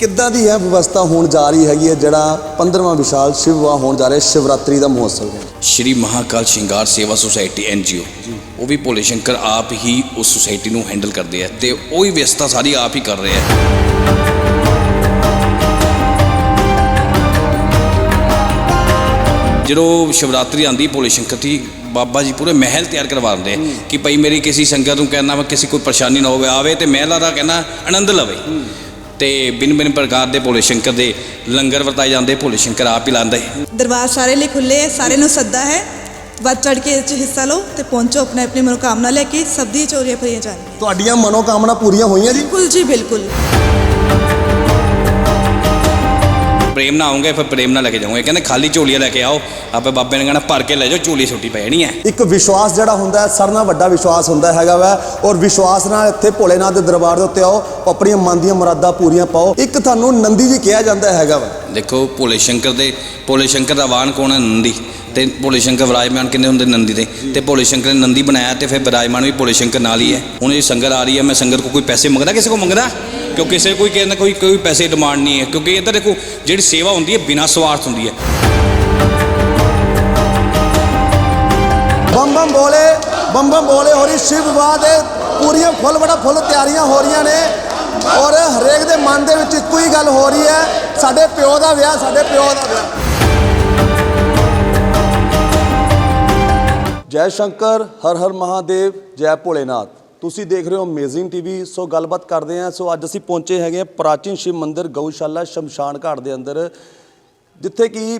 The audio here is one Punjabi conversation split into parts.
ਕਿੱਦਾਂ ਦੀ ਹੈ ਵਿਵਸਥਾ ਹੋਣ ਜਾ ਰਹੀ ਹੈਗੀ ਹੈ ਜਿਹੜਾ 15ਵਾਂ ਵਿਸ਼ਾਲ ਸ਼ਿਵ ਵਿਆਹ ਹੋਣ ਜਾ ਰਿਹਾ ਸ਼ਿਵਰਾਤਰੀ ਦਾ ਮਹੋਤਸਵ ਹੈ? ਸ਼੍ਰੀ ਮਹਾਕਾਲ ਸ਼ਿੰਗਾਰ ਸੇਵਾ ਸੁਸਾਇਟੀ ਐਨਜੀਓ ਉਹ ਵੀ ਭੋਲੇ ਸ਼ੰਕਰ ਆਪ ਹੀ ਉਸ ਸੁਸਾਇਟੀ ਨੂੰ ਹੈਂਡਲ ਕਰਦੇ ਆ ਤੇ ਉਹ ਹੀ ਵਿਵਸਥਾ ਸਾਰੀ ਆਪ ਹੀ ਕਰ ਰਹੇ ਆ। ਜਦੋਂ ਸ਼ਿਵਰਾਤਰੀ ਆਂਦੀ ਭੋਲੇ ਸ਼ੰਕਰ ਦੀ ਬਾਬਾ ਜੀ ਪੂਰੇ ਮਹਿਲ ਤਿਆਰ ਕਰਵਾ ਦਿੰਦੇ ਕਿ ਭਾਈ ਮੇਰੀ ਕਿਸੇ ਸੰਗਤ ਨੂੰ ਕਹਿਣਾ ਵਾ ਕਿਸੇ ਕੋਈ ਪਰੇਸ਼ਾਨੀ ਨਾ ਹੋਵੇ ਆਵੇ ਤੇ ਮਹਿਲਾਂ ਦਾ ਕਹਿਣਾ ਆਨੰਦ ਲਵੇ। ਤੇ ਬਿਨ ਬਿਨ ਪ੍ਰਕਾਰ ਦੇ ਭੋਲੇ ਸ਼ੰਕਰ ਦੇ ਲੰਗਰ ਵਰਤਾਏ ਜਾਂਦੇ ਭੋਲੇ ਸ਼ੰਕਰ ਆਪ ਹੀ ਲਾਉਂਦੇ। ਦਰਬਾਰ ਸਾਰੇ ਲਈ ਖੁੱਲੇ ਹੈ ਸਾਰੇ ਨੂੰ ਸੱਦਾ ਹੈ। ਵੱਧ ਚੜ ਕੇ ਇਹ 'ਚ ਹਿੱਸਾ ਲਓ ਤੇ ਪਹੁੰਚੋ ਆਪਣੇ ਆਪਣੀ ਮਨੋਕਾਮਨਾ ਲੈ ਕੇ ਸਭ ਦੀ ਚੋਰੀਆਂ ਭਰੀਆਂ ਜਾਣਗੀਆਂ। ਤੁਹਾਡੀਆਂ ਮਨੋਕਾਮਨਾ ਪੂਰੀਆਂ ਹੋਈਆਂ ਜੀ? ਬਿਲਕੁਲ ਜੀ ਬਿਲਕੁਲ। ਪ੍ਰੇਮ ਨਾਲ ਆਉਂਗੇ ਫਿਰ ਪ੍ਰੇਮ ਨਾਲ ਲੈ ਕੇ ਜਾਊਂਗੇ। ਕਹਿੰਦੇ ਖਾਲੀ ਝੋਲੀਆਂ ਲੈ ਕੇ ਆਓ ਆਪੇ ਬਾਬੇ ਨੇ ਕਹਿਣਾ ਭਰ ਕੇ ਲੈ ਜਾਓ ਝੋਲੀ ਛੁੱਟੀ ਪੈ ਜਾਣੀ ਹੈ। ਇੱਕ ਵਿਸ਼ਵਾਸ ਜਿਹੜਾ ਹੁੰਦਾ ਹੈ ਸਾਰਿਆਂ ਨਾਲ ਵੱਡਾ ਵਿਸ਼ਵਾਸ ਹੁੰਦਾ ਹੈਗਾ ਵਾ ਔਰ ਵਿਸ਼ਵਾਸ ਨਾਲ ਇੱਥੇ ਭੋਲੇਨਾਥ ਦੇ ਦਰਬਾਰ ਦੇ ਉੱਤੇ ਆਓ ਆਪਣੀਆਂ ਮਨ ਦੀਆਂ ਮੁਰਾਦਾਂ ਪੂਰੀਆਂ ਪਾਓ। ਇੱਕ ਤੁਹਾਨੂੰ ਨੰਦੀ ਜੀ ਕਿਹਾ ਜਾਂਦਾ ਹੈਗਾ ਵਾ। ਦੇਖੋ ਭੋਲੇ ਸ਼ੰਕਰ ਦੇ ਭੋਲੇ ਸ਼ੰਕਰ ਦਾ ਵਾਹਨ ਕੌਣ ਹੈ? ਨੰਦੀ। ਤੇ ਭੋਲੇ ਸ਼ੰਕਰ ਵਿਰਾਜਮਾਨ ਕਿੰਨੇ ਹੁੰਦੇ ਨੰਦੀ ਦੇ? ਤੇ ਭੋਲੇ ਸ਼ੰਕਰ ਨੇ ਨੰਦੀ ਬਣਾਇਆ ਤੇ ਫਿਰ ਵਿਰਾਜਮਾਨ ਵੀ ਭੋਲੇ ਸ਼ੰਕਰ ਨਾਲ ਹੀ ਹੈ। ਹੁਣ ਇਹ ਸੰਗਤ ਆ ਰਹੀ ਹੈ ਮੈਂ ਸੰਗਤ ਕੋ ਕੋਈ ਪੈਸੇ ਮੰਗਦਾ ਕਿਸੇ ਕੋ ਮੰਗਦਾ? ਕਿਉਂ ਕਿਸੇ ਕੋਈ ਕਹਿੰਦਾ ਕੋਈ ਕੋਈ ਪੈਸੇ ਡਿਮਾਂਡ ਨਹੀਂ ਹੈ। ਕਿਉਂਕਿ ਇੱਧਰ ਦੇਖੋ ਜਿਹੜੀ ਸੇਵਾ ਹੁੰਦੀ ਹੈ ਬਿਨਾਂ ਸਵਾਰਥ ਹੁੰਦੀ ਹੈ। ਬੰਮ ਬੰਮ ਬੋਲੇ ਬੰਮ ਬੰਮ ਬੋਲੇ ਹੋ ਰਹੀ ਸ਼ਿਵ ਵਿਵਾਹ ਦੇ ਪੂਰੀਆਂ ਫੁੱਲ ਬੜਾ ਫੁੱਲ ਤਿਆਰੀਆਂ ਹੋ ਰਹੀਆਂ ਨੇ। ਔਰ ਹਰੇਕ ਦੇ ਮਨ ਦੇ ਵਿੱਚ ਇੱਕੋ ਹੀ ਗੱਲ ਹੋ ਰਹੀ ਹੈ ਸਾਡੇ ਪਿਓ ਦਾ ਵਿਆਹ ਸਾਡੇ ਪਿਓ ਦਾ ਵਿਆਹ। ਜੈ ਸ਼ੰਕਰ, ਹਰ ਹਰ ਮਹਾਦੇਵ, ਜੈ ਭੋਲੇਨਾਥ। ਤੁਸੀਂ ਦੇਖ ਰਹੇ ਹੋ ਅਮੇਜ਼ਿੰਗ ਟੀਵੀ ਸੋ ਗੱਲਬਾਤ ਕਰਦੇ ਹਾਂ। ਸੋ ਅੱਜ ਅਸੀਂ ਪਹੁੰਚੇ ਹੈਗੇ ਪ੍ਰਾਚੀਨ ਸ਼ਿਵ ਮੰਦਿਰ ਗਊਸ਼ਾਲਾ ਸ਼ਮਸ਼ਾਨ ਘਾਟ ਦੇ ਅੰਦਰ, ਜਿੱਥੇ ਕਿ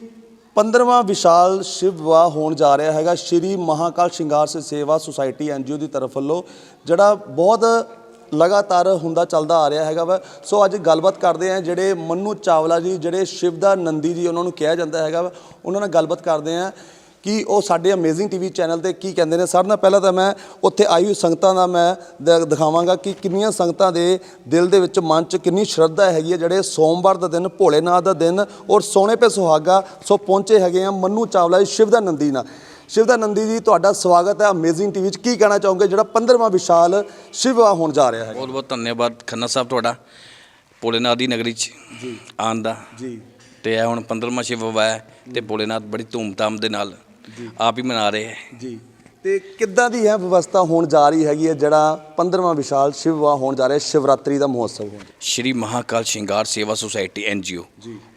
15ਵਾਂ ਵਿਸ਼ਾਲ ਸ਼ਿਵ ਵਿਆਹ ਹੋਣ ਜਾ ਰਿਹਾ ਹੈਗਾ। ਸ਼੍ਰੀ ਮਹਾਕਾਲ ਸ਼ਿੰਗਾਰ ਸੇ, ਸੇਵਾ ਸੁਸਾਇਟੀ ਐਨਜੀਓ ਦੀ ਤਰਫ ਵੱਲੋਂ, ਜਿਹੜਾ ਬਹੁਤ ਲਗਾਤਾਰ ਹੁੰਦਾ ਚੱਲਦਾ ਆ ਰਿਹਾ ਹੈਗਾ ਵਾ। ਸੋ ਅੱਜ ਗੱਲਬਾਤ ਕਰਦੇ ਆ ਜਿਹੜੇ ਮੰਨੂ ਚਾਵਲਾ ਜੀ, ਜਿਹੜੇ ਸ਼ਿਵ ਦਾ ਨੰਦੀ ਜੀ ਉਹਨਾਂ ਨੂੰ ਕਿਹਾ ਜਾਂਦਾ ਹੈਗਾ ਵਾ। ਉਹਨਾਂ ਨਾਲ ਗੱਲਬਾਤ ਕਰਦੇ ਆ ਕਿ ਉਹ ਸਾਡੇ ਅਮੇਜ਼ਿੰਗ ਟੀਵੀ ਚੈਨਲ ਤੇ ਕੀ ਕਹਿੰਦੇ ਨੇ? ਸਰ ਨਾਲ ਪਹਿਲਾਂ ਤਾਂ ਮੈਂ ਉੱਥੇ ਆਈ ਹੋਈ ਸੰਗਤਾਂ ਦਾ ਮੈਂ ਦ- ਦਿਖਾਵਾਂਗਾ ਕਿ ਕਿੰਨੀਆਂ ਸੰਗਤਾਂ ਦੇ ਦਿਲ ਦੇ ਵਿੱਚ ਮਨ 'ਚ ਕਿੰਨੀ ਸ਼ਰਧਾ ਹੈਗੀ ਹੈ ਜਿਹੜੇ ਸੋਮਵਾਰ ਦਾ ਦਿਨ ਭੋਲੇਨਾਥ ਦਾ ਦਿਨ ਔਰ ਸੋਨੇ ਪੇ ਸੁਹਾਗਾ ਸੋ ਪਹੁੰਚੇ ਹੈਗੇ ਆ ਮੰਨੂ ਚਾਵਲਾ ਜੀ ਸ਼ਿਵ ਦਾ ਨੰਦੀ ਨਾਲ। ਸ਼ਿਵ ਦਾ ਨੰਦੀ ਜੀ ਤੁਹਾਡਾ ਸਵਾਗਤ ਹੈ ਅਮੇਜ਼ਿੰਗ ਟੀਵੀ 'ਚ। ਕੀ ਕਹਿਣਾ ਚਾਹੋਗੇ? ਜਿਹੜਾ 15ਵਾਂ ਵਿਸ਼ਾਲ ਸ਼ਿਵ ਹੋਣ ਜਾ ਰਿਹਾ ਹੈ ਬਹੁਤ ਬਹੁਤ ਧੰਨਵਾਦ ਖੰਨਾ ਸਾਹਿਬ ਤੁਹਾਡਾ ਭੋਲੇਨਾਥ ਦੀ ਨਗਰੀ 'ਚ ਜੀ। ਆਉਣ ਦਾ। ਜੀ। ਤੇ ਇਹ ਹੁਣ 15ਵਾਂ ਸ਼ਿਵ ਹੈ ਤੇ ਭੋਲੇਨਾਥ ਬੜੀ ਧੂਮਧਾਮ ਦੇ ਨਾਲ ਆਪ ਹੀ ਮਨਾ ਰਹੇ ਹੈ ਜੀ। ਤੇ ਕਿੱਦਾਂ ਦੀ ਹੈ ਵਿਵਸਥਾ ਹੋਣ ਜਾ ਰਹੀ ਹੈਗੀ ਹੈ ਜਿਹੜਾ 15ਵਾਂ ਵਿਸ਼ਾਲ ਸ਼ਿਵ ਹੋਣ ਜਾ ਰਿਹਾ ਸ਼ਿਵਰਾਤਰੀ ਦਾ ਮਹੋਤਸਵ ਹੋਣ? ਸ਼੍ਰੀ ਮਹਾਕਾਲ ਸ਼ਿੰਗਾਰ ਸੇਵਾ ਸੁਸਾਇਟੀ ਐਨਜੀਓ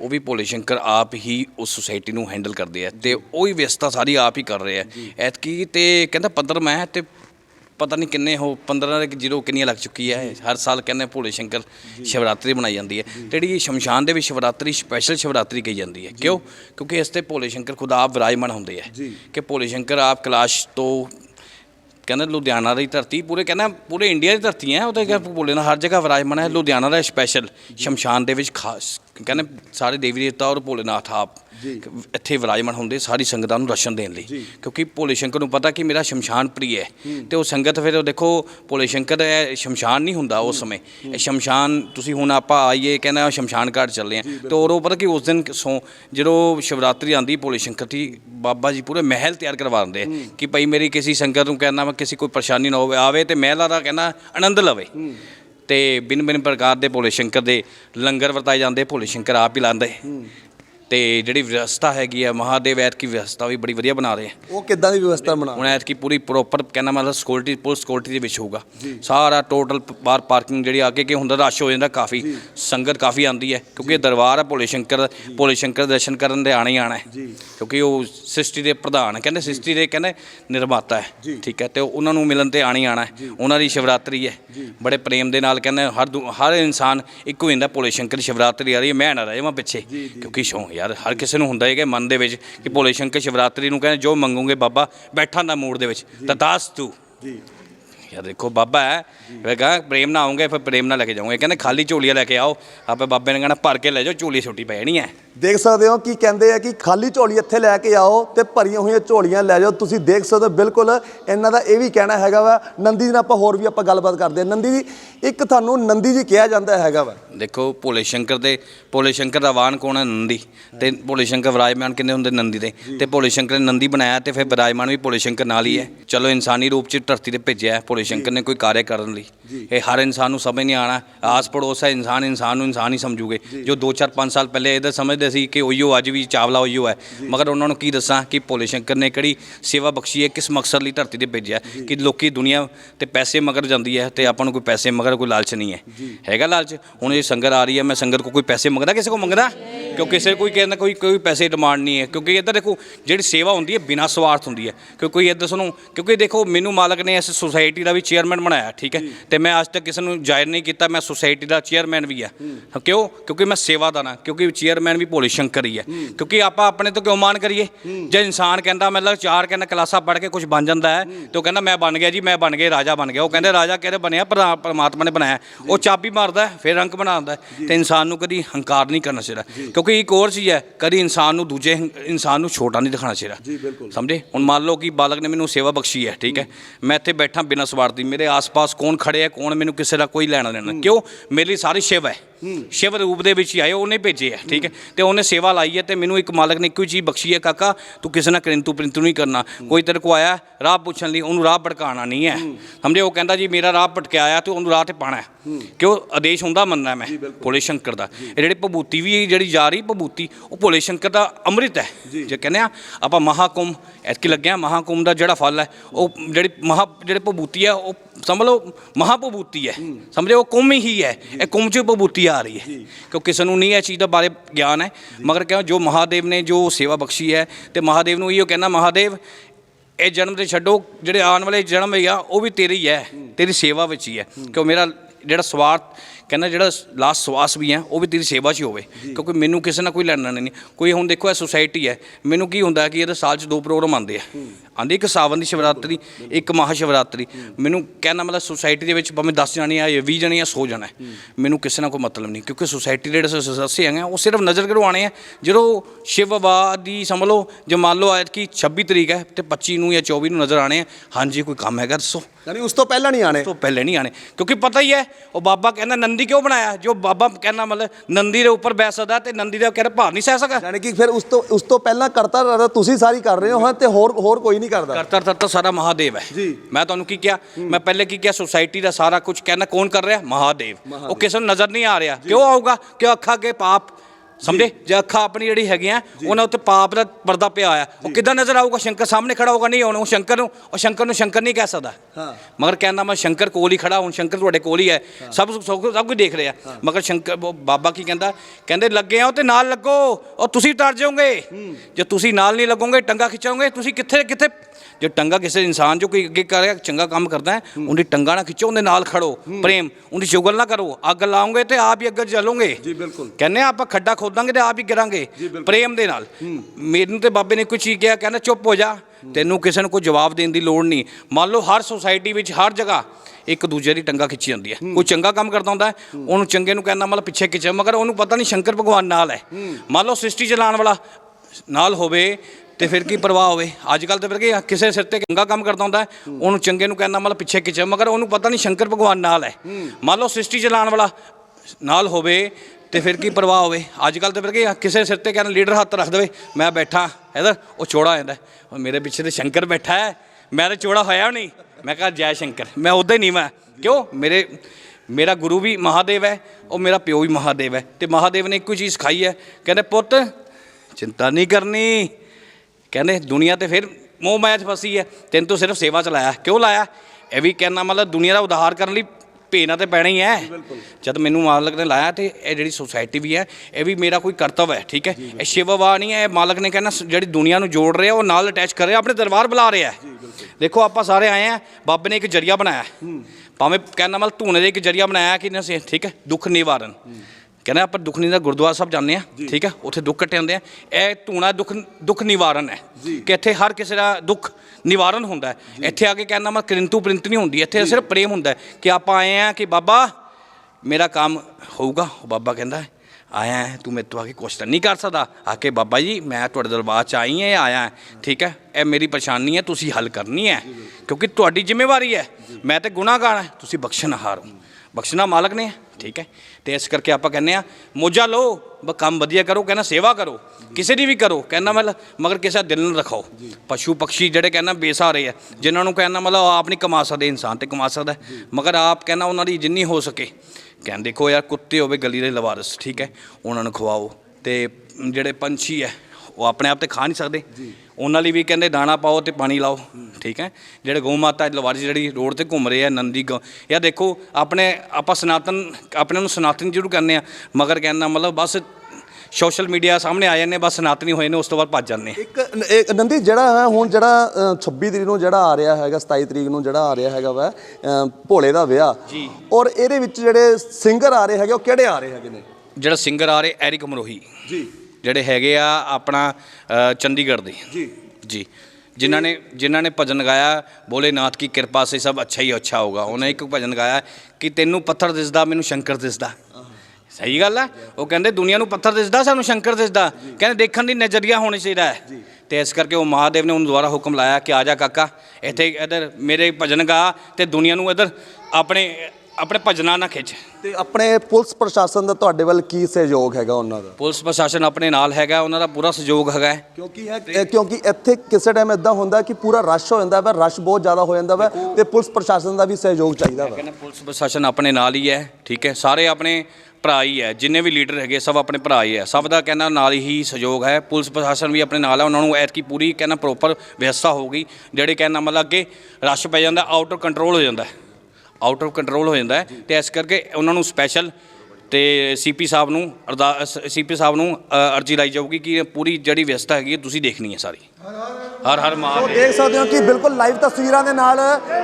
ਉਹ ਵੀ ਭੋਲੇ ਸ਼ੰਕਰ ਆਪ ਹੀ ਉਸ ਸੁਸਾਇਟੀ ਨੂੰ ਹੈਂਡਲ ਕਰਦੇ ਆ ਤੇ ਉਹ ਹੀ ਵਿਵਸਥਾ ਸਾਰੀ ਆਪ ਹੀ ਕਰ ਰਹੇ ਆ। ਐਤਕੀ ਤੇ ਕਹਿੰਦਾ 15 ਮੈਂ ਤੇ ਪਤਾ ਨਹੀਂ ਕਿੰਨੇ ਹੋ 15 ਦੇ ਜ਼ੀਰੋ ਕਿੰਨੀਆਂ ਲੱਗ ਚੁੱਕੀ ਹੈ ਹਰ ਸਾਲ ਕਹਿੰਦੇ ਭੋਲੇ ਸ਼ੰਕਰ ਸ਼ਿਵਰਾਤਰੀ ਬਣਾਈ ਜਾਂਦੀ ਹੈ। ਤੇ ਜਿਹੜੀ ਸ਼ਮਸ਼ਾਨ ਦੇ ਵਿੱਚ ਸ਼ਿਵਰਾਤਰੀ ਸਪੈਸ਼ਲ ਸ਼ਿਵਰਾਤਰੀ ਕਹੀ ਜਾਂਦੀ ਹੈ। ਕਿਉਂ? ਕਿਉਂਕਿ ਇਸ ਤੇ ਭੋਲੇ ਸ਼ੰਕਰ ਖੁਦ ਆਪ ਵਿਰਾਜਮਾਨ ਹੁੰਦੇ ਆ। ਕਿ ਭੋਲੇ ਸ਼ੰਕਰ ਆਪ ਕੈਲਾਸ਼ ਤੋਂ ਕਹਿੰਦਾ ਲੁਧਿਆਣਾ ਦੀ ਧਰਤੀ ਪੂਰੇ ਕਹਿੰਦਾ ਪੂਰੇ ਇੰਡੀਆ ਦੀ ਧਰਤੀ ਹੈ ਉਹਦੇ ਕਹਿੰਦਾ ਬੋਲੇ ਨਾ ਹਰ ਜਗ੍ਹਾ ਵਿਰਾਜਮਾਨ ਹੈ। ਲੁਧਿਆਣਾ ਦਾ ਸਪੈਸ਼ਲ ਸ਼ਮਸ਼ਾਨ ਦੇ ਵਿੱਚ ਖਾਸ ਕਹਿੰਦੇ ਸਾਰੇ ਦੇਵੀ ਦੇਵਤਾ ਔਰ ਭੋਲੇਨਾਥ ਆਪ ਇੱਥੇ ਵਿਰਾਜਮਾਨ ਹੁੰਦੇ ਸਾਰੀ ਸੰਗਤਾਂ ਨੂੰ ਦਰਸ਼ਨ ਦੇਣ ਲਈ। ਕਿਉਂਕਿ ਭੋਲੇ ਸ਼ੰਕਰ ਨੂੰ ਪਤਾ ਕਿ ਮੇਰਾ ਸ਼ਮਸ਼ਾਨ ਪ੍ਰਿਯ ਹੈ। ਤੇ ਉਹ ਸੰਗਤ ਫਿਰ ਉਹ ਦੇਖੋ ਭੋਲੇ ਸ਼ੰਕਰ ਇਹ ਸ਼ਮਸ਼ਾਨ ਨਹੀਂ ਹੁੰਦਾ ਉਸ ਸਮੇਂ। ਇਹ ਸ਼ਮਸ਼ਾਨ ਤੁਸੀਂ ਹੁਣ ਆਪਾਂ ਆਈਏ ਕਹਿੰਦਾ ਸ਼ਮਸ਼ਾਨ ਘਾਟ ਚੱਲੇ ਆ। ਤੇ ਉਹ ਪਤਾ ਕਿ ਉਸ ਦਿਨ ਸੋ ਜਦੋਂ ਸ਼ਿਵਰਾਤਰੀ ਆਂਦੀ ਭੋਲੇ ਸ਼ੰਕਰ ਦੀ ਬਾਬਾ ਜੀ ਪੂਰੇ ਮਹਿਲ ਤਿਆਰ ਕਰਵਾ ਦਿੰਦੇ ਕਿ ਭਾਈ ਮੇਰੀ ਕਿਸੇ ਸੰਗਤ ਨੂੰ ਕਹਿਣਾ ਵਾ ਕਿਸੇ ਕੋਈ ਪਰੇਸ਼ਾਨੀ ਨਾ ਹੋਵੇ ਆਵੇ ਤੇ ਮਹਿਲਾਂ ਦਾ ਕਹਿੰਦਾ ਆਨੰਦ ਲਵੇ। ਤੇ ਬਿਨ ਬਿਨ ਪ੍ਰਕਾਰ ਦੇ ਭੋਲੇ ਸ਼ੰਕਰ ਦੇ ਲੰਗਰ ਵਰਤਾਏ ਜਾਂਦੇ ਭੋਲੇ ਸ਼ੰਕਰ ਆਪ ਹੀ ਲਾਉਂਦੇ। ਤੇ ਜਿਹੜੀ ਵਿਵਸਥਾ ਹੈਗੀ ਆ ਮਹਾਦੇਵ ਐਤ ਕੀ ਵਿਵਸਥਾ ਵੀ ਬੜੀ ਵਧੀਆ ਬਣਾ ਰਹੇ ਆ। ਉਹ ਕਿੱਦਾਂ ਦੀ ਵਿਵਸਥਾ ਬਣਾ ਹੁਣ ਐਤ ਕੀ ਪੂਰੀ ਪ੍ਰੋਪਰ ਕਹਿੰਦਾ ਮਤਲਬ ਸਿਕਿਉਰਿਟੀ ਪੁਲਿਸ ਸਿਕਿਉਰਿਟੀ ਦੇ ਵਿੱਚ ਹੋਊਗਾ। ਸਾਰਾ ਟੋਟਲ ਬਾਹਰ ਪਾਰਕਿੰਗ ਜਿਹੜੀ ਅੱਗੇ ਕੀ ਹੁੰਦਾ ਰਸ਼ ਹੋ ਜਾਂਦਾ ਕਾਫੀ। ਸੰਗਤ ਕਾਫੀ ਆਂਦੀ ਹੈ ਕਿਉਂਕਿ ਇਹ ਦਰਬਾਰ ਹੈ ਭੋਲੇ ਸ਼ੰਕਰ ਭੋਲੇ ਸ਼ੰਕਰ ਦਰਸ਼ਨ ਕਰਨ ਦੇ ਆਣਾ ਹੀ ਆਣਾ ਹੈ। ਕਿਉਂਕਿ ਉਹ ਸ੍ਰਿਸ਼ਟੀ ਦੇ ਪ੍ਰਧਾਨ ਕਹਿੰਦੇ ਸ੍ਰਿਸ਼ਟੀ ਦੇ ਕਹਿੰਦੇ ਨਿਰਮਾਤਾ ਹੈ। ਠੀਕ ਹੈ ਤੇ ਉਹਨਾਂ ਨੂੰ ਮਿਲਣ ਤੇ ਆਣਾ ਆਣਾ ਹੈ। ਉਹਨਾਂ ਦੀ ਸ਼ਿਵਰਾਤਰੀ ਹੈ। ਬੜੇ ਪ੍ਰੇਮ ਦੇ ਨਾਲ ਕਹਿੰਦੇ ਹਰ ਹਰ ਇਨਸਾਨ ਇੱਕੋ ਹੀ ਹੁੰਦਾ ਭੋਲੇ ਸ਼ੰਕਰ ਸ਼ਿਵਰਾਤਰੀ ਆ ਰਹੀ ਹੈ ਮੈਂ ਨਾ ਰਹਿ ਜਾਵਾਂ ਪਿੱਛੇ ਕਿਉਂਕਿ ਸ਼ੌਂ ਯਾਰ ਹਰ ਕਿਸੇ ਨੂੰ ਹੁੰਦਾ ਹੈ ਕਿ ਮਨ ਦੇ ਵਿੱਚ ਕਿ ਭੋਲੇ ਸ਼ੰਕਰ ਸ਼ਿਵਰਾਤਰੀ ਨੂੰ ਕਹਿੰਦੇ ਜੋ ਮੰਗੋਗੇ ਬਾਬਾ ਬੈਠਾ ਦਾ ਮੂਡ ਦੇ ਵਿੱਚ। ਤਾਂ ਦੱਸ ਤੂੰ। ਜੀ। ਯਾਰ ਦੇਖੋ ਬਾਬਾ ਹੈ। ਮੈਂ ਕਹਾਂ ਪ੍ਰੇਮ ਨਾਲ ਆਉਂਗੇ ਫਿਰ ਪ੍ਰੇਮ ਨਾਲ ਲੈ ਕੇ ਜਾਊਂਗੇ। ਕਹਿੰਦੇ ਖਾਲੀ ਝੋਲੀਆਂ ਲੈ ਕੇ ਆਓ। ਆਪੇ ਬਾਬੇ ਨੇ ਕਹਿਣਾ ਭਰ ਕੇ ਲੈ ਜਾਓ ਝੋਲੀ ਛੁੱਟੀ ਪੈ ਜਾਣੀ ਹੈ। ਦੇਖ ਸਕਦੇ ਹੋ ਕੀ ਕਹਿੰਦੇ ਆ ਕਿ ਖਾਲੀ ਝੋਲੀ ਇੱਥੇ ਲੈ ਕੇ ਆਓ ਤੇ ਭਰੀਆਂ ਹੋਈਆਂ ਝੋਲੀਆਂ ਲੈ ਜਾਓ। ਤੁਸੀਂ ਦੇਖ ਸਕਦੇ ਹੋ ਬਿਲਕੁਲ ਇਹਨਾਂ ਦਾ ਇਹ ਵੀ ਕਹਿਣਾ ਹੈਗਾ ਵਾ। ਨੰਦੀ ਜੀ ਨਾਲ ਆਪਾਂ ਹੋਰ ਵੀ ਆਪਾਂ ਗੱਲਬਾਤ ਕਰਦੇ ਹਾਂ। ਨੰਦੀ ਜੀ ਇੱਕ ਤੁਹਾਨੂੰ ਨੰਦੀ ਜੀ ਕਿਹਾ ਜਾਂਦਾ ਹੈਗਾ ਵਾ। ਦੇਖੋ ਭੋਲੇ ਸ਼ੰਕਰ ਦੇ ਭੋਲੇ ਸ਼ੰਕਰ ਦਾ ਵਾਹਨ ਕੌਣ ਹੈ? ਨੰਦੀ। ਤੇ ਭੋਲੇ ਸ਼ੰਕਰ ਵਿਰਾਜਮਾਨ ਕਿੰਨੇ ਹੁੰਦੇ ਨੰਦੀ ਦੇ? ਤੇ ਭੋਲੇ ਸ਼ੰਕਰ ਨੇ ਨੰਦੀ ਬਣਾਇਆ ਤੇ ਫਿਰ ਵਿਰਾਜਮਾਨ ਵੀ ਭੋਲੇ ਸ਼ੰਕਰ ਨਾਲ ਹੀ ਹੈ। ਚਲੋ ਇਨਸਾਨੀ ਰੂਪ ਚ ਧਰਤੀ ਤੇ ਭੇਜਿਆ ਹੈ ਭੋਲੇ ਸ਼ੰਕਰ ਨੇ ਕੋਈ ਕਾਰਜ ਕਰਨ ਲਈ। ਇਹ ਹਰ ਇਨਸਾਨ ਨੂੰ ਸਮਝ ਨਹੀਂ ਆਣਾ ਆਸ ਪੜੋਸ ਹੈ ਇਨਸਾਨ ਇਨਸਾਨ ਨੂੰ ਇਨਸਾਨ ਹੀ ਸਮਝੂਗੇ। ਜੋ। 2-4 5 ਸਾਲ ਪਹਿਲੇ ਇਹਦਾ ਸਮਝਦੇ ਸੀ ਕਿ ਉਹੀਓ ਅੱਜ ਵੀ ਚਾਵਲਾ ਉਹੀਓ ਹੈ। ਮਗਰ ਉਹਨਾਂ ਨੂੰ ਕੀ ਦੱਸਾਂ ਕਿ ਭੋਲੇ ਸ਼ੰਕਰ ਨੇ ਕਿਹੜੀ ਸੇਵਾ ਬਖਸ਼ੀ ਹੈ ਕਿਸ ਮਕਸਦ ਲਈ ਧਰਤੀ ਤੇ ਭੇਜਿਆ ਕਿ ਲੋਕੀ ਦੁਨੀਆ ਤੇ ਪੈਸੇ ਮਗਰ ਜਾਂਦੀ ਹੈ ਤੇ ਆਪਾਂ ਨੂੰ ਕੋਈ ਪੈਸੇ ਮਗਰ ਕੋਈ ਲਾਲਚ ਨਹੀਂ ਹੈ। ਹੈਗਾ ਲਾਲਚ? ਹੁਣ ਇਹ ਸੰਗਤ ਆ ਰਹੀ ਹੈ ਮੈਂ ਸੰਗਤ ਕੋ ਕੋਈ ਪੈਸੇ ਮੰਗਦਾ ਕਿਸੇ ਕੋ ਮੰਗਦਾ? ਕਿਉਂ ਕਿਸੇ ਕੋਈ ਕਹਿੰਦਾ ਕੋਈ ਕੋਈ ਪੈਸੇ ਡਿਮਾਂਡ ਨਹੀਂ ਹੈ। ਕਿਉਂਕਿ ਇੱਧਰ ਦੇਖੋ ਜਿਹੜੀ ਸੇਵਾ ਹੁੰਦੀ ਹੈ ਬਿਨਾਂ ਸਵਾਰਥ ਹੁੰਦੀ ਹੈ। ਕਿਉਂਕਿ ਇੱਧਰ ਸੁਣੋ ਕਿਉਂਕਿ ਦੇਖੋ ਮੈਨੂੰ ਮਾਲਕ ਨੇ ਇਸ ਸੁਸਾਇਟੀ ਦਾ ਵੀ ਚੇਅਰਮੈਨ ਬਣਾਇਆ ਠੀਕ ਹੈ? ਤੇ ਮੈਂ ਅੱਜ ਤੱਕ ਕਿਸੇ ਨੂੰ ਜਾਇਰ ਨਹੀਂ ਕੀਤਾ ਮੈਂ ਸੁਸਾਇਟੀ ਦਾ ਚੇਅਰਮੈਨ ਵੀ ਆ। ਕਿਉਂ? ਕਿਉਂਕਿ ਮੈਂ ਸੇਵਾਦਾਰ ਹਾਂ ਕਿਉਂਕਿ ਚੇਅਰਮੈਨ ਵੀ ਭੋਲੇ ਸ਼ੰਕਰ ਹੀ ਹੈ। ਕਿਉਂਕਿ ਆਪਾਂ ਆਪਣੇ ਤੋਂ ਕਿਉਂ ਮਾਨ ਕਰੀਏ? ਜੇ ਇਨਸਾਨ ਕਹਿੰਦਾ ਮਤਲਬ ਚਾਰ ਕਹਿੰਦਾ ਕਲਾਸਾਂ ਪੜ੍ਹ ਕੇ ਕੁਝ ਬਣ ਜਾਂਦਾ ਹੈ ਤੇ ਉਹ ਕਹਿੰਦਾ ਮੈਂ ਬਣ ਗਿਆ ਜੀ ਮੈਂ ਬਣ ਗਿਆ ਰਾਜਾ ਬਣ ਗਿਆ। ਉਹ ਕਹਿੰਦੇ ਰਾਜਾ ਕਿਹੜੇ ਬਣਿਆ? ਪਰਮਾ- ਪਰਮਾਤਮਾ ਨੇ ਬਣਾਇਆ। ਉਹ ਚਾਬੀ ਮਾਰਦਾ ਹੈ, ਫਿਰ ਅੰਕ ਬਣਾਉਂਦਾ ਹੈ ਤੇ ਇਨਸਾਨ ਨੂੰ ਕਦੀ ਹੰਕਾਰ ਨਹੀਂ ਕਰਨਾ ਚਾਹੀਦਾ। ਕਿਉਂਕਿ ਇੱਕ ਹੋਰ ਚੀਜ਼ ਹੈ ਕਦੀ ਇਨਸਾਨ ਨੂੰ ਦੂਜੇ ਹੰ- ਇਨਸਾਨ ਨੂੰ ਛੋਟਾ ਨਹੀਂ ਦਿਖਾਉਣਾ ਚਾਹੀਦਾ। ਸਮਝੇ? ਹੁਣ ਮੰਨ ਲਓ ਕਿ ਬਾਲਕ ਨੇ ਮੈਨੂੰ ਸੇਵਾ ਬਖਸ਼ੀ ਹੈ ਠੀਕ ਹੈ? ਮੈਂ ਇੱਥੇ ਬੈਠਾ ਬਿਨਾਂ ਸਵਾਰਥੀ ਮੇਰੇ ਆਸ-ਪਾਸ ਕੌਣ ਖੜੇ ਹੈ ਕੌਣ ਮੈਨੂੰ ਕਿਸੇ ਦਾ ਕੋਈ ਲੈਣਾ ਦੇਣਾ। ਕਿਉਂ? ਮੇਰੇ ਲਈ ਸਾਰੇ ਸ਼ਿਵ ਹੈ। ਸ਼ਿਵ ਰੂਪ ਦੇ ਵਿੱਚ ਹੀ ਆਏ, ਉਹਨੇ ਭੇਜੇ ਹੈ ਠੀਕ ਹੈ? ਤੇ ਉਹਨੇ ਸੇਵਾ ਲਾਈ ਹੈ ਤੇ ਮੈਨੂੰ ਇੱਕ ਮਾਲਕ ਨੇ ਇੱਕੋ ਹੀ ਚੀਜ਼ ਬਖਸ਼ੀ ਹੈ, ਕਾਕਾ, ਤੂੰ ਕਿਸੇ ਨਾਲ ਕਰਿੰਤੂ ਪ੍ਰਿੰਤੂ ਨਹੀਂ ਕਰਨਾ। ਕੋਈ ਤੇਰੇ ਕੋ ਆਇਆ, ਰਾਹ ਪੁੱਛਣ ਲਈ, ਉਹਨੂੰ ਰਾਹ ਭਟਕਾਉਣਾ ਨਹੀਂ ਹੈ। ਸਮਝੇ? ਉਹ ਕਹਿੰਦਾ ਜੀ, ਮੇਰਾ ਰਾਹ ਭਟਕਿਆ ਆਇਆ ਤੇ ਉਹਨੂੰ ਰਾਹ ਤੇ ਪਾਣਾ ਹੈ। ਕਿਉਂ ਆਦੇਸ਼ ਹੁੰਦਾ ਮੰਨਣਾ ਮੈਂ ਭੋਲੇ ਸ਼ੰਕਰ ਦਾ। ਇਹ ਜਿਹੜੀ ਭਬੂਤੀ ਵੀ ਜਿਹੜੀ ਜਾ ਰਹੀ ਭਬੂਤੀ ਉਹ ਭੋਲੇ ਸ਼ੰਕਰ ਦਾ ਅੰਮ੍ਰਿਤ ਹੈ। ਜੇ। ਕਹਿੰਦੇ ਆ ਆਪਾਂ ਮਹਾਕੁੰਭ ਐਤਕੀ ਲੱਗਿਆ ਮਹਾਕੁੰਭ ਦਾ ਜਿਹੜਾ ਫਲ ਹੈ ਉਹ ਜਿਹੜੀ ਮਹਾ ਜਿਹੜੇ ਭਬੂਤੀ ਹੈ ਉਹ ਸਮਝ ਲਓ ਮਹਾਭਬੂਤੀ ਹੈ। ਸਮਝੇ ਉਹ ਕੁੰਭ ਹੀ ਹੈ। ਇਹ ਕੁੰਭ ਚ ਭਬੂਤੀ ਆ ਰਹੀ ਹੈ। ਕਿਉਂ ਕਿਸੇ ਨੂੰ ਨਹੀਂ ਇਹ ਚੀਜ਼ ਦਾ ਬਾਰੇ ਗਿਆਨ ਹੈ। ਮਗਰ ਕਿਉਂ ਜੋ ਮਹਾਦੇਵ ਨੇ ਜੋ ਸੇਵਾ ਬਖਸ਼ੀ ਹੈ ਤੇ ਮਹਾਦੇਵ ਨੂੰ ਇਹੋ ਕਹਿਣਾ ਮਹਾਦੇਵ ਇਹ ਜਨਮ ਤੇ ਛੱਡੋ ਜਿਹੜੇ ਆਉਣ ਵਾਲੇ ਜਨਮ ਹੈ ਉਹ ਵੀ ਤੇਰੇ ਹੀ ਹੈ। ਤੇਰੀ ਸੇਵਾ ਵਿੱਚ ਹੀ। ਹੈ। ਕਿਉਂ ਮੇਰਾ ਜਿਹੜਾ ਸਵਾਰਥ ਕਹਿੰਦਾ ਜਿਹੜਾ ਲਾਸਟ ਸਵਾਸ ਵੀ ਹੈ ਉਹ ਵੀ ਤੇਰੀ ਸੇਵਾ 'ਚ ਹੀ ਹੋਵੇ। ਕਿਉਂਕਿ ਮੈਨੂੰ ਕਿਸੇ ਨਾਲ ਕੋਈ ਲੈਣਾ ਨਹੀਂ। ਕੋਈ ਹੁਣ ਦੇਖੋ ਇਹ ਸੁਸਾਇਟੀ ਹੈ। ਮੈਨੂੰ ਕੀ ਹੁੰਦਾ ਕਿ ਇਹਦੇ ਸਾਲ 'ਚ ਦੋ ਪ੍ਰੋਗਰਾਮ ਆਉਂਦੇ ਆ। ਆਂਦੇ ਇੱਕ ਸਾਵਨ ਦੀ ਸ਼ਿਵਰਾਤਰੀ ਇੱਕ ਮਹਾ ਸ਼ਿਵਰਾਤਰੀ ਮੈਨੂੰ ਕਹਿਣਾ ਮਤਲਬ ਸੁਸਾਇਟੀ ਦੇ ਵਿੱਚ ਭਾਵੇਂ 10 ਜਾਣੇ ਆ ਜਾਂ 20 ਜਾਣੇ ਆ 100 ਜਾਣਾ। ਮੈਨੂੰ ਕਿਸੇ ਨਾਲ ਕੋਈ ਮਤਲਬ ਨਹੀਂ। ਕਿਉਂਕਿ ਸੁਸਾਇਟੀ ਦੇ ਜਿਹੜੇ ਸਦੱਸਿਆ ਹੈਗੇ ਆ, ਉਹ ਸਿਰਫ ਨਜ਼ਰ ਕਰਵਾਉਣੇ ਆ। ਜਦੋਂ ਸ਼ਿਵਵਾਦ ਦੀ ਸਮਝ ਲਓ ਜੇ ਮੰਨ ਲਓ ਐਤ ਕੀ 26 ਤਰੀਕ ਹੈ ਤੇ 25 ਨੂੰ ਜਾਂ 24 ਨੂੰ ਨਜ਼ਰ ਆਣੇ ਆ। ਹਾਂਜੀ ਕੋਈ ਕੰਮ ਹੈਗਾ ਦੱਸੋ। ਯਾਨੀ ਉਸ ਤੋਂ ਪਹਿਲਾਂ ਨਹੀਂ ਆਣੇ ਤੋਂ ਪਹਿਲੇ ਨਹੀਂ ਆਣੇ ਕਿਉਂਕਿ ਪਤਾ ਹੀ ਹੈ ਉਹ ਬਾਬਾ ਕਹਿੰਦਾ ਨੰਦੀ ਕਿਉਂ ਬਣਾਇਆ? ਜੋ ਬਾਬਾ ਕਹਿੰਦਾ ਮਤਲਬ ਨੰਦੀ ਦੇ ਉੱਪਰ ਬੈਠ ਸਕਦਾ ਤੇ ਨੰਦੀ ਦਾ ਕਹਿੰਦਾ ਭਾਰ ਨਹੀਂ ਸਹਿ ਸਕਦਾ? ਯਾਨੀ ਕਿ ਫਿਰ ਉਸ ਤੋਂ ਉਸ ਤੋਂ ਪਹਿਲਾਂ ਕਰਤਾ ਰਹਦਾ ਤੁਸੀਂ ਸਾਰੀ ਕਰ ਰਹੇ ਹੋ ਹਾਂ ਤੇ ਹੋਰ ਹੋਰ ਕੋਈ ਨਹੀਂ ਕਰਦਾ। ਕਰਤਾ ਕਰਤਾ ਸਾਰਾ ਮਹਾਦੇਵ ਹੈ। ਜੀ। ਮੈਂ ਤੁਹਾਨੂੰ ਕੀ ਕਿਹਾ? ਮੈਂ ਪਹਿਲੇ ਕੀ ਕਿਹਾ? ਸੁਸਾਇਟੀ ਦਾ ਸਾਰਾ ਕੁਝ ਕਹਿੰਦਾ ਕੌਣ ਕਰ ਰਿਹਾ? ਮਹਾਦੇਵ। ਉਹ ਕਿਸੇ ਨੂੰ ਨਜ਼ਰ ਨਹੀਂ ਆ ਰਿਹਾ। ਕਿਉਂ ਆਊਗਾ? ਕਿ ਅੱਖਾਂ ਅੱਗੇ ਪਾਪ ਸਮਝੇ? ਜੇ। ਅੱਖਾਂ ਆਪਣੀ ਜਿਹੜੀ ਹੈਗੀਆਂ ਉਹਨਾਂ ਉੱਤੇ ਪਾਪ ਦਾ ਪਰਦਾ ਪਿਆ ਆ ਉਹ ਕਿੱਦਾਂ ਨਜ਼ਰ ਆਊਗਾ? ਸ਼ੰਕਰ ਸਾਹਮਣੇ ਖੜਾ ਹੋਊਗਾ ਨਹੀਂ ਹੁਣ ਉਹ ਸ਼ੰਕਰ ਨੂੰ ਉਹ ਸ਼ੰਕਰ ਨੂੰ ਸ਼ੰਕਰ ਨਹੀਂ ਕਹਿ ਸਕਦਾ। ਹਾਂ। ਮਗਰ ਕਹਿੰਦਾ ਮੈਂ ਸ਼ੰਕਰ ਕੋਲ ਹੀ ਖੜਾ ਹੁਣ ਸ਼ੰਕਰ ਤੁਹਾਡੇ ਕੋਲ ਹੀ ਹੈ। ਸਭ ਸਭ ਕੁਝ ਦੇਖ ਰਿਹਾ। ਮਗਰ ਸ਼ੰਕਰ ਉਹ ਬਾਬਾ ਕੀ ਕਹਿੰਦਾ? ਕਹਿੰਦੇ ਲੱਗੇ ਹੋ ਤੇ ਨਾਲ ਲੱਗੋ। ਉਹ ਤੁਸੀਂ ਤਰ ਜਾਓਗੇ। ਜੇ ਤੁਸੀਂ ਨਾਲ ਨਹੀਂ ਲੱਗੋਗੇ ਟੰਗਾ ਖਿੱਚੋਗੇ ਤੁਸੀਂ ਕਿੱਥੇ ਕਿੱਥੇ ਜੇ ਟੰਗਾ ਕਿਸੇ ਇਨਸਾਨ ਜੋ ਕੋਈ ਅੱਗੇ ਕਰ ਰਿਹਾ ਚੰਗਾ ਕੰਮ ਕਰਦਾ ਹੈ ਉਹਦੀ ਟੰਗਾ ਨਾ ਖਿੱਚੋ ਉਹਦੇ ਨਾਲ ਖੜੋ ਪ੍ਰੇਮ ਉਹਦੀ ਚੁਗਲ ਨਾ ਕਰੋ ਅੱਗ ਲਾਓਗੇ ਤੇ ਆਪ ਹੀ ਅੱਗੇ ਚੱਲੋਗੇ ਜੀ, ਬਿਲਕੁਲ। ਕਹਿੰਦੇ ਆਪਾਂ ਖੱਡਾ ਖੋਦਾਂਗੇ ਤੇ ਆਪ ਹੀ ਗਿਰਾਂਗੇ ਪ੍ਰੇਮ ਦੇ ਨਾਲ। ਮੈਨੂੰ ਤੇ ਬਾਬੇ ਨੇ ਕੁਝ ਹੀ ਕਿਹਾ ਕਹਿੰਦਾ ਚੁੱਪ ਹੋ ਜਾ ਤੈਨੂੰ ਕਿਸੇ ਨੂੰ ਕੋਈ ਜਵਾਬ ਦੇਣ ਦੀ ਲੋੜ ਨਹੀਂ। ਮੰਨ ਲਓ ਹਰ ਸੁਸਾਇਟੀ ਵਿੱਚ ਹਰ ਜਗ੍ਹਾ ਇੱਕ ਦੂਜੇ ਦੀ ਟੰਗਾ ਖਿੱਚੀ ਜਾਂਦੀ ਹੈ। ਕੋਈ ਚੰਗਾ ਕੰਮ ਕਰਦਾ ਹੁੰਦਾ ਉਹਨੂੰ ਚੰਗੇ ਨੂੰ ਕਹਿੰਦਾ ਮਤਲਬ ਪਿੱਛੇ ਖਿੱਚੇ ਮਗਰ ਉਹਨੂੰ ਪਤਾ ਨਹੀਂ ਸ਼ੰਕਰ ਭਗਵਾਨ ਨਾਲ ਹੈ। ਮੰਨ ਲਓ ਸ੍ਰਿਸ਼ਟੀ ਚਲਾਉਣ ਵਾਲਾ ਨਾਲ ਹੋਵੇ ਤੇ ਫਿਰ ਕੀ ਪਰਵਾਹ ਹੋਵੇ? ਅੱਜ ਕੱਲ ਤੇ ਫਿਰ ਕੀ ਕਿਸੇ ਸਿਰ ਤੇ ਚੰਗਾ ਕੰਮ ਕਰਦਾ ਹੁੰਦਾ ਹੈ, ਉਹਨੂੰ ਚੰਗੇ ਨੂੰ ਕਹਿੰਦਾ ਮਤਲਬ ਪਿੱਛੇ ਖਿੱਚ ਮਗਰ ਉਹਨੂੰ ਪਤਾ ਨਹੀਂ ਸ਼ੰਕਰ ਭਗਵਾਨ ਨਾਲ ਹੈ। ਮੰਨ ਲਓ ਸ੍ਰਿਸ਼ਟੀ ਚਲਾਉਣ ਵਾਲਾ ਨਾਲ ਹੋਵੇ ਤੇ ਫਿਰ ਕੀ ਪਰਵਾਹ ਹੋਵੇ? ਅੱਜ ਕੱਲ ਤੇ ਫਿਰ ਕੀ ਕਿਸੇ ਸਿਰ ਤੇ ਕਹਿੰਦਾ ਲੀਡਰ ਹੱਥ ਰੱਖ ਦੇਵੇ ਮੈਂ ਬੈਠਾ ਇਧਰ ਉਹ ਚੋੜਾ ਆ ਜਾਂਦਾ ਹੁਣ ਮੇਰੇ ਪਿੱਛੇ ਤੇ ਸ਼ੰਕਰ ਬੈਠਾ ਹੈ ਮੈਂ ਤਾਂ ਚੋੜਾ ਹੋਇਆ ਨਹੀਂ। ਮੈਂ ਕਹਾ ਜੈ ਸ਼ੰਕਰ ਮੈਂ ਉਦਾਂ ਹੀ ਨਹੀਂ ਮੈਂ ਕਿਉਂ? ਮੇਰੇ ਮੇਰਾ ਗੁਰੂ ਵੀ ਮਹਾਦੇਵ ਹੈ ਉਹ ਮੇਰਾ ਪਿਓ ਵੀ ਮਹਾਦੇਵ ਹੈ ਤੇ ਮਹਾਦੇਵ ਨੇ ਇੱਕੋ ਹੀ ਚੀਜ਼ ਸਿਖਾਈ ਹੈ ਕਹਿੰਦੇ ਪੁੱਤ ਚਿੰਤਾ ਨਹੀਂ ਕਰਨੀ ਕਹਿੰਦੇ ਦੁਨੀਆ ਤੇ ਫਿਰ ਮੋਹ ਮਾਇਆ 'ਚ ਫਸੀ ਹੈ ਤੈਨੂੰ ਤਾਂ ਸਿਰਫ ਸੇਵਾ ਚ ਲਾਇਆ। ਕਿਉਂ ਲਾਇਆ? ਇਹ ਵੀ ਕਹਿਣਾ ਮਤਲਬ ਦੁਨੀਆ ਦਾ ਉਧਾਰ ਕਰਨ ਲਈ ਭੇਣਾ ਤੇ ਪੈਣਾ ਹੀ ਹੈ। ਜਦ ਮੈਨੂੰ ਮਾਲਕ ਨੇ ਲਾਇਆ ਤੇ ਇਹ ਜਿਹੜੀ ਸੁਸਾਇਟੀ ਵੀ ਹੈ ਇਹ ਵੀ ਮੇਰਾ ਕੋਈ ਕਰਤੱਵ ਹੈ ਠੀਕ ਹੈ? ਇਹ ਸ਼ਿਵਵਾ ਨਹੀਂ ਹੈ ਮਾਲਕ ਨੇ ਕਹਿੰਦਾ ਜਿਹੜੀ ਦੁਨੀਆ ਨੂੰ ਜੋੜ ਰਿਹਾ ਉਹ ਨਾਲ ਅਟੈਚ ਕਰ ਰਿਹਾ ਆਪਣੇ ਦਰਬਾਰ ਬੁਲਾ ਰਿਹਾ ਦੇਖੋ ਆਪਾਂ ਸਾਰੇ ਆਏ ਆ ਬਾਬੇ ਨੇ ਇੱਕ ਜਰੀਆ ਬਣਾਇਆ। ਭਾਵੇਂ ਕਹਿਣਾ ਮਤਲਬ ਧੂਣੇ ਦੇ ਇੱਕ ਜਰੀਆ ਬਣਾਇਆ ਕਿ ਨਸੇ ਠੀਕ ਹੈ? ਦੁੱਖ ਨਿਵਾਰਨ। ਕਹਿੰਦੇ ਆਪਾਂ ਦੁੱਖ ਨਿਵਾਰਨ ਗੁਰਦੁਆਰਾ ਸਾਹਿਬ ਜਾਂਦੇ ਆ ਠੀਕ ਹੈ ਉੱਥੇ ਦੁੱਖ ਕੱਟੇ ਹੁੰਦੇ ਆ। ਇਹ ਧੂਣਾ ਦੁੱਖ ਦੁੱਖ ਨਿਵਾਰਨ ਹੈ। ਕਿ ਇੱਥੇ ਹਰ ਕਿਸੇ ਦਾ ਦੁੱਖ ਨਿਵਾਰਨ ਹੁੰਦਾ ਹੈ। ਇੱਥੇ ਆ ਕੇ ਕਹਿੰਦਾ ਮੈਂ ਕ੍ਰਿੰਤੂ ਪ੍ਰਿੰਤ ਨਹੀਂ ਹੁੰਦੀ। ਇੱਥੇ ਸਿਰਫ ਪ੍ਰੇਮ ਹੁੰਦਾ ਕਿ ਆਪਾਂ ਆਏ ਆ ਕਿ ਬਾਬਾ ਮੇਰਾ ਕੰਮ ਹੋਊਗਾ। ਉਹ ਬਾਬਾ ਕਹਿੰਦਾ ਆਇਆ ਹੈ, ਤੂੰ ਮੇਰੇ ਤੋਂ ਆ ਕੇ ਕੁਛ ਤਾਂ ਨਹੀਂ ਕਰ ਸਕਦਾ। ਆ ਕੇ ਬਾਬਾ ਜੀ ਮੈਂ ਤੁਹਾਡੇ ਦਰਬਾਰ ਚ ਆਈ ਹਾਂ ਆਇਆ ਠੀਕ ਹੈ? ਇਹ ਮੇਰੀ ਪਰੇਸ਼ਾਨੀ ਹੈ ਤੁਸੀਂ ਹੱਲ ਕਰਨੀ ਹੈ। ਕਿਉਂਕਿ ਤੁਹਾਡੀ ਜ਼ਿੰਮੇਵਾਰੀ ਹੈ। ਮੈਂ ਤੇ ਗੁਨਾਹਗਾਰ ਹਾਂ ਤੁਸੀਂ ਬਖਸ਼ਣਹਾਰ ਹੋ। ਬਖਸ਼ਣਾ ਮਾਲਕ ਨੇ। ਠੀਕ ਹੈ। ਤੇ ਇਸ ਕਰਕੇ ਆਪਾਂ ਕਹਿੰਦੇ ਆ ਮੋਜਾ ਲਓ ਬ ਕੰਮ ਵਧੀਆ ਕਰੋ ਕਹਿੰਦਾ ਸੇਵਾ ਕਰੋ। ਕਿਸੇ ਦੀ ਵੀ ਕਰੋ ਕਹਿੰਦਾ ਮਤਲਬ ਮਗਰ ਕਿਸੇ ਦਾ ਦਿਲ ਨਾ ਰਖਾਓ। ਪਸ਼ੂ ਪਕਸ਼ੀ ਜਿਹੜੇ ਕਹਿੰਦਾ ਬੇਸਹਾਰੇ ਆ ਜਿਨ੍ਹਾਂ ਨੂੰ ਕਹਿੰਦਾ ਮਤਲਬ ਆਪ ਨਹੀਂ ਕਮਾ ਸਕਦੇ ਇਨਸਾਨ ਤੇ ਕਮਾ ਸਕਦਾ। ਮਗਰ ਆਪ ਕਹਿੰਦਾ ਉਹਨਾਂ ਦੀ ਜਿੰਨੀ ਹੋ ਸਕੇ ਕਹਿੰਦੇ ਦੇਖੋ ਯਾਰ ਕੁੱਤੇ ਹੋਵੇ ਗਲੀ ਦੇ ਲਵਾਰਸ ਠੀਕ ਹੈ ਉਹਨਾਂ ਨੂੰ ਖਵਾਓ। ਤੇ ਜਿਹੜੇ ਪੰਛੀ ਹੈ ਉਹ ਆਪਣੇ ਆਪ ਤੇ ਖਾ ਨਹੀਂ ਸਕਦੇ। ਉਹਨਾਂ ਲਈ ਵੀ ਕਹਿੰਦੇ ਦਾਣਾ ਪਾਓ ਤੇ ਪਾਣੀ ਲਾਓ ਠੀਕ ਹੈ? ਜਿਹੜੇ ਗਊ ਮਾਤਾ ਲਵਾਰਸ ਜਿਹੜੀ ਰੋਡ ਤੇ ਘੁੰਮ ਰਹੇ ਆ ਨੰਦੀ ਯਾ ਦੇਖੋ ਆਪਣੇ ਆਪਾਂ ਸਨਾਤਨ ਆਪਣੇ ਨੂੰ ਸਨਾਤਨ ਜ਼ਰੂਰ ਕਰਨੇ ਆ ਮਗਰ ਕਹਿੰਦਾ ਮਤਲਬ ਬਸ ਸੋਸ਼ਲ ਮੀਡੀਆ ਸਾਹਮਣੇ ਆ ਜਾਂਦੇ ਬਸ ਸਨਾਤਨੀ ਹੋਏ ਨੇ ਉਸ ਤੋਂ ਬਾਅਦ ਭੱਜ ਜਾਂਦੇ ਇੱਕ ਨੰਦੀ ਜਿਹੜਾ ਹੁਣ ਜਿਹੜਾ ਅ, 26 ਤਰੀਕ ਨੂੰ ਜਿਹੜਾ ਆ ਰਿਹਾ ਹੈਗਾ 27 ਤਰੀਕ ਨੂੰ ਜਿਹੜਾ ਆ ਰਿਹਾ ਹੈਗਾ ਵਾ ਭੋਲੇ ਦਾ ਵਿਆਹ। ਜੀ। ਔਰ ਇਹਦੇ ਵਿੱਚ ਜਿਹੜੇ ਸਿੰਗਰ ਆ ਰਹੇ ਹੈਗੇ ਉਹ ਕਿਹੜੇ ਆ ਰਹੇ ਹੈਗੇ ਨੇ? ਜਿਹੜਾ ਸਿੰਗਰ ਆ ਰਹੇ ਐਰਿਕ ਮਰੋਹੀ। ਜੀ। ਜਿਹੜੇ ਹੈਗੇ ਆ ਆਪਣਾ ਚੰਡੀਗੜ੍ਹ ਦੇ। ਜੀ। ਜੀ। ਜਿਨ੍ਹਾਂ ਨੇ ਜਿਨ੍ਹਾਂ ਨੇ ਭਜਨ ਗਾਇਆ ਭੋਲੇਨਾਥ ਕੀ ਕਿਰਪਾ ਸੇ ਸਭ ਅੱਛਾ ਹੀ ਅੱਛਾ ਹੋਗਾ ਉਹਨੇ ਇੱਕ ਭਜਨ ਗਾਇਆ ਕਿ ਤੈਨੂੰ ਪੱਥਰ ਦਿਸਦਾ ਮੈਨੂੰ ਸ਼ੰਕਰ ਦਿਸਦਾ। ਸਹੀ ਗੱਲ ਹੈ ਉਹ ਕਹਿੰਦੇ ਦੁਨੀਆ ਨੂੰ ਪੱਥਰ ਦਿਸਦਾ ਸਾਨੂੰ ਸ਼ੰਕਰ ਦਿਸਦਾ। ਕਹਿੰਦੇ ਦੇਖਣ ਦੀ ਨਜ਼ਰੀਆ ਹੋਣੀ ਚਾਹੀਦਾ ਹੈ। ਤੇ ਇਸ ਕਰਕੇ ਉਹ ਮਹਾਦੇਵ ਨੇ ਉਹਨੂੰ ਦੁਬਾਰਾ ਹੁਕਮ ਲਾਇਆ ਕਿ ਆ ਜਾ ਕਾਕਾ ਇੱਥੇ ਇਧਰ ਮੇਰੇ ਭਜਨ ਗਾ ਤੇ ਦੁਨੀਆ ਨੂੰ ਇਧਰ ਆਪਣੇ ਆਪਣੇ ਭਜਨਾਂ ਨਾਲ ਖਿੱਚ। ਤੇ ਆਪਣੇ ਪੁਲਿਸ ਪ੍ਰਸ਼ਾਸਨ ਦਾ ਤੁਹਾਡੇ ਵੱਲ ਕੀ ਸਹਿਯੋਗ ਹੈਗਾ ਉਹਨਾਂ ਦਾ? ਪੁਲਿਸ ਪ੍ਰਸ਼ਾਸਨ ਆਪਣੇ ਨਾਲ ਹੈਗਾ ਉਹਨਾਂ ਦਾ ਪੂਰਾ ਸਹਿਯੋਗ ਹੈਗਾ। ਕਿਉਂਕਿ ਹੈ ਇਹ- ਕਿਉਂਕਿ ਇੱਥੇ ਕਿਸੇ ਟਾਈਮ ਇਦਾਂ ਹੁੰਦਾ ਕਿ ਪੂਰਾ ਰਸ਼ ਹੋ ਜਾਂਦਾ ਵਾ ਰਸ਼ ਬਹੁਤ ਜ਼ਿਆਦਾ ਹੋ ਜਾਂਦਾ ਵਾ ਤੇ ਪੁਲਿਸ ਪ੍ਰਸ਼ਾਸਨ ਦਾ ਵੀ ਸਹਿਯੋਗ ਚਾਹੀਦਾ ਵਾ। ਕਹਿੰਦੇ ਪੁਲਿਸ ਪ੍ਰਸ਼ਾਸਨ ਆਪਣੇ ਨਾਲ ਹੀ ਹੈ ਠੀਕ ਹੈ? ਸਾਰੇ ਆਪਣੇ ਭਰਾ ਹੀ ਹੈ ਜਿੰਨੇ ਵੀ ਲੀਡਰ ਹੈਗੇ ਸਭ ਆਪਣੇ ਭਰਾ ਹੀ ਹੈ। ਸਭ ਦਾ ਕਹਿੰਦਾ ਨਾਲ ਹੀ ਸਹਿਯੋਗ ਹੈ। ਪੁਲਿਸ ਪ੍ਰਸ਼ਾਸਨ ਵੀ ਆਪਣੇ ਨਾਲ ਹੈ ਉਹਨਾਂ ਨੂੰ ਐਤਕੀ ਪੂਰੀ ਕਹਿੰਦਾ ਪ੍ਰੋਪਰ ਵਿਵਸਥਾ ਹੋਊਗੀ ਜਿਹੜੇ ਕਹਿੰਦਾ ਮਤਲਬ ਅੱਗੇ ਰਸ਼ ਪੈ ਜਾਂਦਾ ਆਊਟ ਆਫ ਕੰਟਰੋਲ ਹੋ ਜਾਂਦਾ। ਆਊਟ ਆਫ ਕੰਟਰੋਲ ਹੋ ਜਾਂਦਾ ਹੈ ਤੇ ਇਸ ਕਰਕੇ ਉਹਨਾਂ ਨੂੰ ਸਪੈਸ਼ਲ ਤੇ ਸੀਪੀ ਸਾਹਿਬ ਨੂੰ ਅਰਦਾਸ ਸੀਪੀ ਸਾਹਿਬ ਨੂੰ ਅਰਜੀ ਲਾਈ ਜਾਊਗੀ ਕਿ ਪੂਰੀ ਜਿਹੜੀ ਵਿਵਸਥਾ ਹੈਗੀ ਤੁਸੀਂ ਦੇਖਣੀ ਹੈ ਸਾਰੀ। ਹਰ ਹਰ ਸੋ ਮਹਾਦੇਵ ਦੇਖ ਸਕਦੇ ਹੋ ਕਿ ਬਿਲਕੁਲ ਲਾਈਵ ਤਸਵੀਰਾਂ ਦੇ ਨਾਲ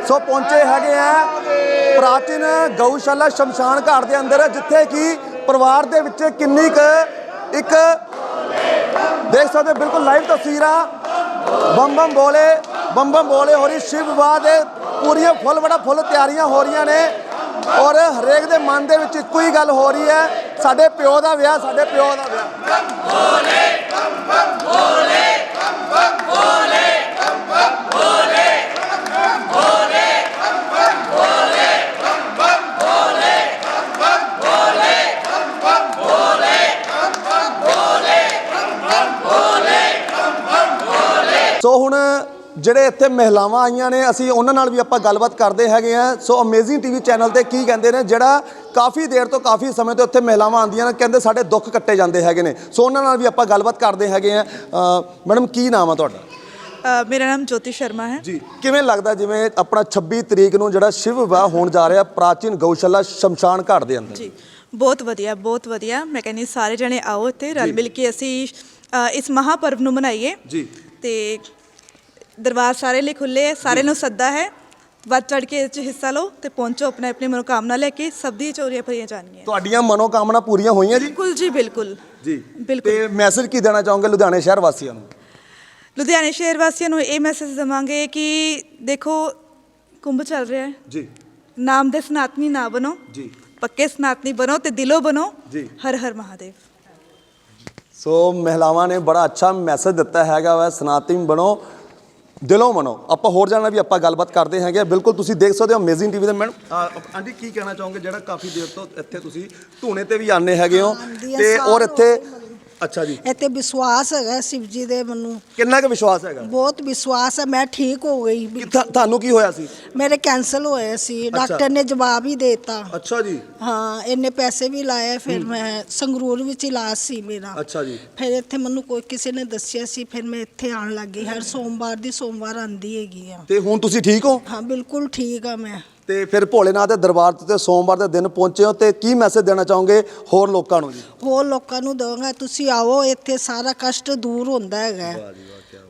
ਸੋ ਪਹੁੰਚੇ ਹੈਗੇ ਆ ਪ੍ਰਾਚੀਨ ਗਊਸ਼ਾਲਾ ਸ਼ਮਸ਼ਾਨ ਘਾਟ ਦੇ ਅੰਦਰ ਜਿੱਥੇ ਕਿ ਪਰਿਵਾਰ ਦੇ ਵਿੱਚ ਕਿੰਨੀ ਕੁ ਇੱਕ ਦੇਖ ਸਕਦੇ ਹੋ ਬਿਲਕੁਲ ਲਾਈਵ ਤਸਵੀਰਾਂ। ਬੰਮ ਬੰਮ ਬੋਲੇ ਬੰਮ ਬੰਮ ਬੋਲੇ ਹੋ ਰਹੀ ਸ਼ਿਵ ਵਿਵਾਹ ਦੇ ਪੂਰੀਆਂ ਫੁੱਲ, ਬੜਾ ਫੁੱਲ ਤਿਆਰੀਆਂ ਹੋ ਰਹੀਆਂ ਨੇ। ਔਰ ਹਰੇਕ ਦੇ ਮਨ ਦੇ ਵਿੱਚ ਇੱਕੋ ਹੀ ਗੱਲ ਹੋ ਰਹੀ ਹੈ, ਸਾਡੇ ਪਿਓ ਦਾ ਵਿਆਹ, ਸਾਡੇ ਪਿਓ ਦਾ ਵਿਆਹ। ਜਿਹੜੇ ਇੱਥੇ ਮਹਿਲਾਵਾਂ ਆਈਆਂ ਨੇ ਅਸੀਂ ਉਹਨਾਂ ਨਾਲ ਵੀ ਆਪਾਂ ਗੱਲਬਾਤ ਕਰਦੇ ਹੈਗੇ ਆ ਸੋ ਅਮੇਜ਼ਿੰਗ ਟੀਵੀ ਚੈਨਲ ਤੇ ਕੀ ਕਹਿੰਦੇ ਨੇ ਜਿਹੜਾ ਕਾਫੀ ਦੇਰ ਤੋਂ ਕਾਫੀ ਸਮੇਂ ਤੋਂ ਇੱਥੇ ਮਹਿਲਾਵਾਂ ਆਂਦੀਆਂ ਨੇ ਕਹਿੰਦੇ ਸਾਡੇ ਦੁੱਖ ਕੱਟੇ ਜਾਂਦੇ ਹੈਗੇ ਨੇ। ਸੋ ਉਹਨਾਂ ਨਾਲ ਵੀ ਆਪਾਂ ਗੱਲਬਾਤ ਕਰਦੇ ਹੈਗੇ ਆ ਮੈਡਮ ਕੀ ਨਾਮ ਆ ਤੁਹਾਡਾ? ਮੇਰਾ ਨਾਮ ਜੋਤੀ ਸ਼ਰਮਾ ਹੈ। ਜੀ ਕਿਵੇਂ ਲੱਗਦਾ ਜਿਵੇਂ ਆਪਣਾ 26 ਤਰੀਕ ਨੂੰ ਜਿਹੜਾ ਸ਼ਿਵ ਵਿਆਹ ਹੋਣ ਜਾ ਰਿਹਾ ਪ੍ਰਾਚੀਨ ਗਊਸ਼ਾਲਾ ਸ਼ਮਸ਼ਾਨ ਘਾਟ ਦੇ ਅੰਦਰ? ਜੀ ਬਹੁਤ ਵਧੀਆ ਬਹੁਤ ਵਧੀਆ। ਮੈਂ ਕਹਿੰਦੀ ਸਾਰੇ ਜਣੇ ਆਓ ਇੱਥੇ ਰਲ ਮਿਲ ਕੇ ਅਸੀਂ ਇਸ ਮਹਾਪਰਵ ਨੂੰ ਮਨਾਈਏ। ਜੀ। ਤੇ ਦਰਬਾਰ ਸਾਰੇ ਲਈ ਖੁੱਲੇ ਹੈ ਸਾਰੇ ਨੂੰ ਸੱਦਾ ਹੈ। ਵੱਧ ਚੜ ਕੇ ਇਸ 'ਚ ਹਿੱਸਾ ਲਓ ਤੇ ਪਹੁੰਚੋ ਆਪਣੇ ਆਪਣੀ ਮਨੋਕਾਮਨਾ ਲੈ ਕੇ ਸਭ ਦੀ ਚੋਰੀਆਂ ਭਰੀਆਂ ਜਾਣਗੀਆਂ। ਤੁਹਾਡੀਆਂ ਮਨੋਕਾਮਨਾ ਪੂਰੀਆਂ ਹੋਈਆਂ ਜੀ? ਬਿਲਕੁਲ ਜੀ ਬਿਲਕੁਲ। ਜੀ। ਬਿਲਕੁਲ। ਤੇ ਮੈਸੇਜ ਕੀ ਦੇਣਾ ਚਾਹੋਗੇ ਲੁਧਿਆਣੇ ਸ਼ਹਿਰ ਵਾਸੀਆਂ ਨੂੰ? ਲੁਧਿਆਣੇ ਸ਼ਹਿਰ ਵਾਸੀਆਂ ਨੂੰ ਇਹ ਮੈਸੇਜ ਦੇਵਾਂਗੇ ਕਿ ਦੇਖੋ ਕੁੰਭ ਚੱਲ ਰਿਹਾ ਹੈ। ਜੀ। ਨਾਮ ਦੇ ਸਨਾਤਨੀ ਨਾ ਬਣੋ। ਜੀ। ਪੱਕੇ ਸਨਾਤਨੀ ਬਣੋ ਤੇ ਦਿਲੋਂ ਬਣੋ। ਜੀ। ਹਰ ਹਰ ਮਹਾਦੇਵ। ਸੋ ਮਹਿਲਾਵਾਂ ਨੇ ਬੜਾ ਅੱਛਾ ਮੈਸੇਜ ਦਿੱਤਾ ਹੈਗਾ ਵਾ ਸਨਾਤਨ ਬਣੋ। ਦਿਲੋਂ ਬਣੋ ਆਪਾਂ ਹੋਰ ਜਾਣਾ ਵੀ ਆਪਾਂ ਗੱਲਬਾਤ ਕਰਦੇ ਹੈਗੇ ਬਿਲਕੁਲ ਤੁਸੀਂ ਦੇਖ ਸਕਦੇ ਹੋ ਅਮੇਜ਼ਿੰਗ ਟੀਵੀ ਦੇ ਮੈਡਮ। ਆਂਟੀ ਕੀ ਕਹਿਣਾ ਚਾਹੋਗੇ ਜਿਹੜਾ ਕਾਫੀ ਦੇਰ ਤੋਂ ਇੱਥੇ ਤੁਸੀਂ ਧੂਣੇ ਤੇ ਵੀ ਆਨੇ ਹੈਗੇ ਹੋ? ਆਉਂਦੀ ਤੇ ਔਰ ਇੱਥੇ ਅੱਛਾ ਜੀ। ਇੱਥੇ ਵਿਸ਼ਵਾਸ ਹੈਗਾ ਸ਼ਿਵ ਜੀ ਦੇ ਮੈਨੂੰ। ਕਿੰਨਾ ਕੁ ਵਿਸ਼ਵਾਸ ਹੈਗਾ? ਬਹੁਤ ਵਿਸ਼ਵਾਸ ਹੈ ਮੈਂ ਠੀਕ ਹੋ ਗਈ। ਕਿ ਤੁਹਾ- ਤੁਹਾਨੂੰ ਕੀ ਹੋਇਆ ਸੀ? ਮੇਰੇ ਕੈਂਸਲ ਹੋਏ ਸੀ। ਡਾਕਟਰ ਨੇ ਜਵਾਬ ਹੀ ਦੇਤਾ। ਅੱਛਾ ਜੀ। ਹਾਂ ਇੰਨੇ ਪੈਸੇ ਵੀ ਲਾਏ ਫਿਰ ਮੈਂ ਸੰਗਰੂਰ ਵਿੱਚ ਇਲਾਜ ਸੀ ਮੇਰਾ। ਅੱਛਾ ਜੀ। ਫਿਰ ਇੱਥੇ ਮੈਨੂੰ ਕੋਈ ਕਿਸੇ ਨੇ ਦੱਸਿਆ ਸੀ ਫਿਰ ਮੈਂ ਇੱਥੇ ਆਉਣ ਲੱਗੀ। ਹਰ ਸੋਮਵਾਰ ਦੀ ਸੋਮਵਾਰ ਆਂਦੀ ਹੈਗੀ ਆ। ਤੇ ਹੁਣ ਤੁਸੀਂ ਠੀਕ ਹੋ? ਹਾਂ ਬਿਲਕੁਲ ਠੀਕ ਆ ਮੈਂ। ਤੇ ਫਿਰ ਭੋਲੇਨਾਥ ਦੇ ਦਰਬਾਰ ਤੇ ਸੋਮਵਾਰ ਦੇ ਦਿਨ ਪਹੁੰਚੇ ਹੋ ਤੇ ਕੀ ਮੈਸੇਜ ਦੇਣਾ ਚਾਹੋਗੇ ਹੋਰ ਲੋਕਾਂ ਨੂੰ ਜੀ? ਹੋਰ ਲੋਕਾਂ ਨੂੰ ਦਵਾਂਗਾ ਤੁਸੀਂ ਆਓ ਇੱਥੇ ਸਾਰਾ ਕਸ਼ਟ ਦੂਰ ਹੁੰਦਾ ਹੈਗਾ।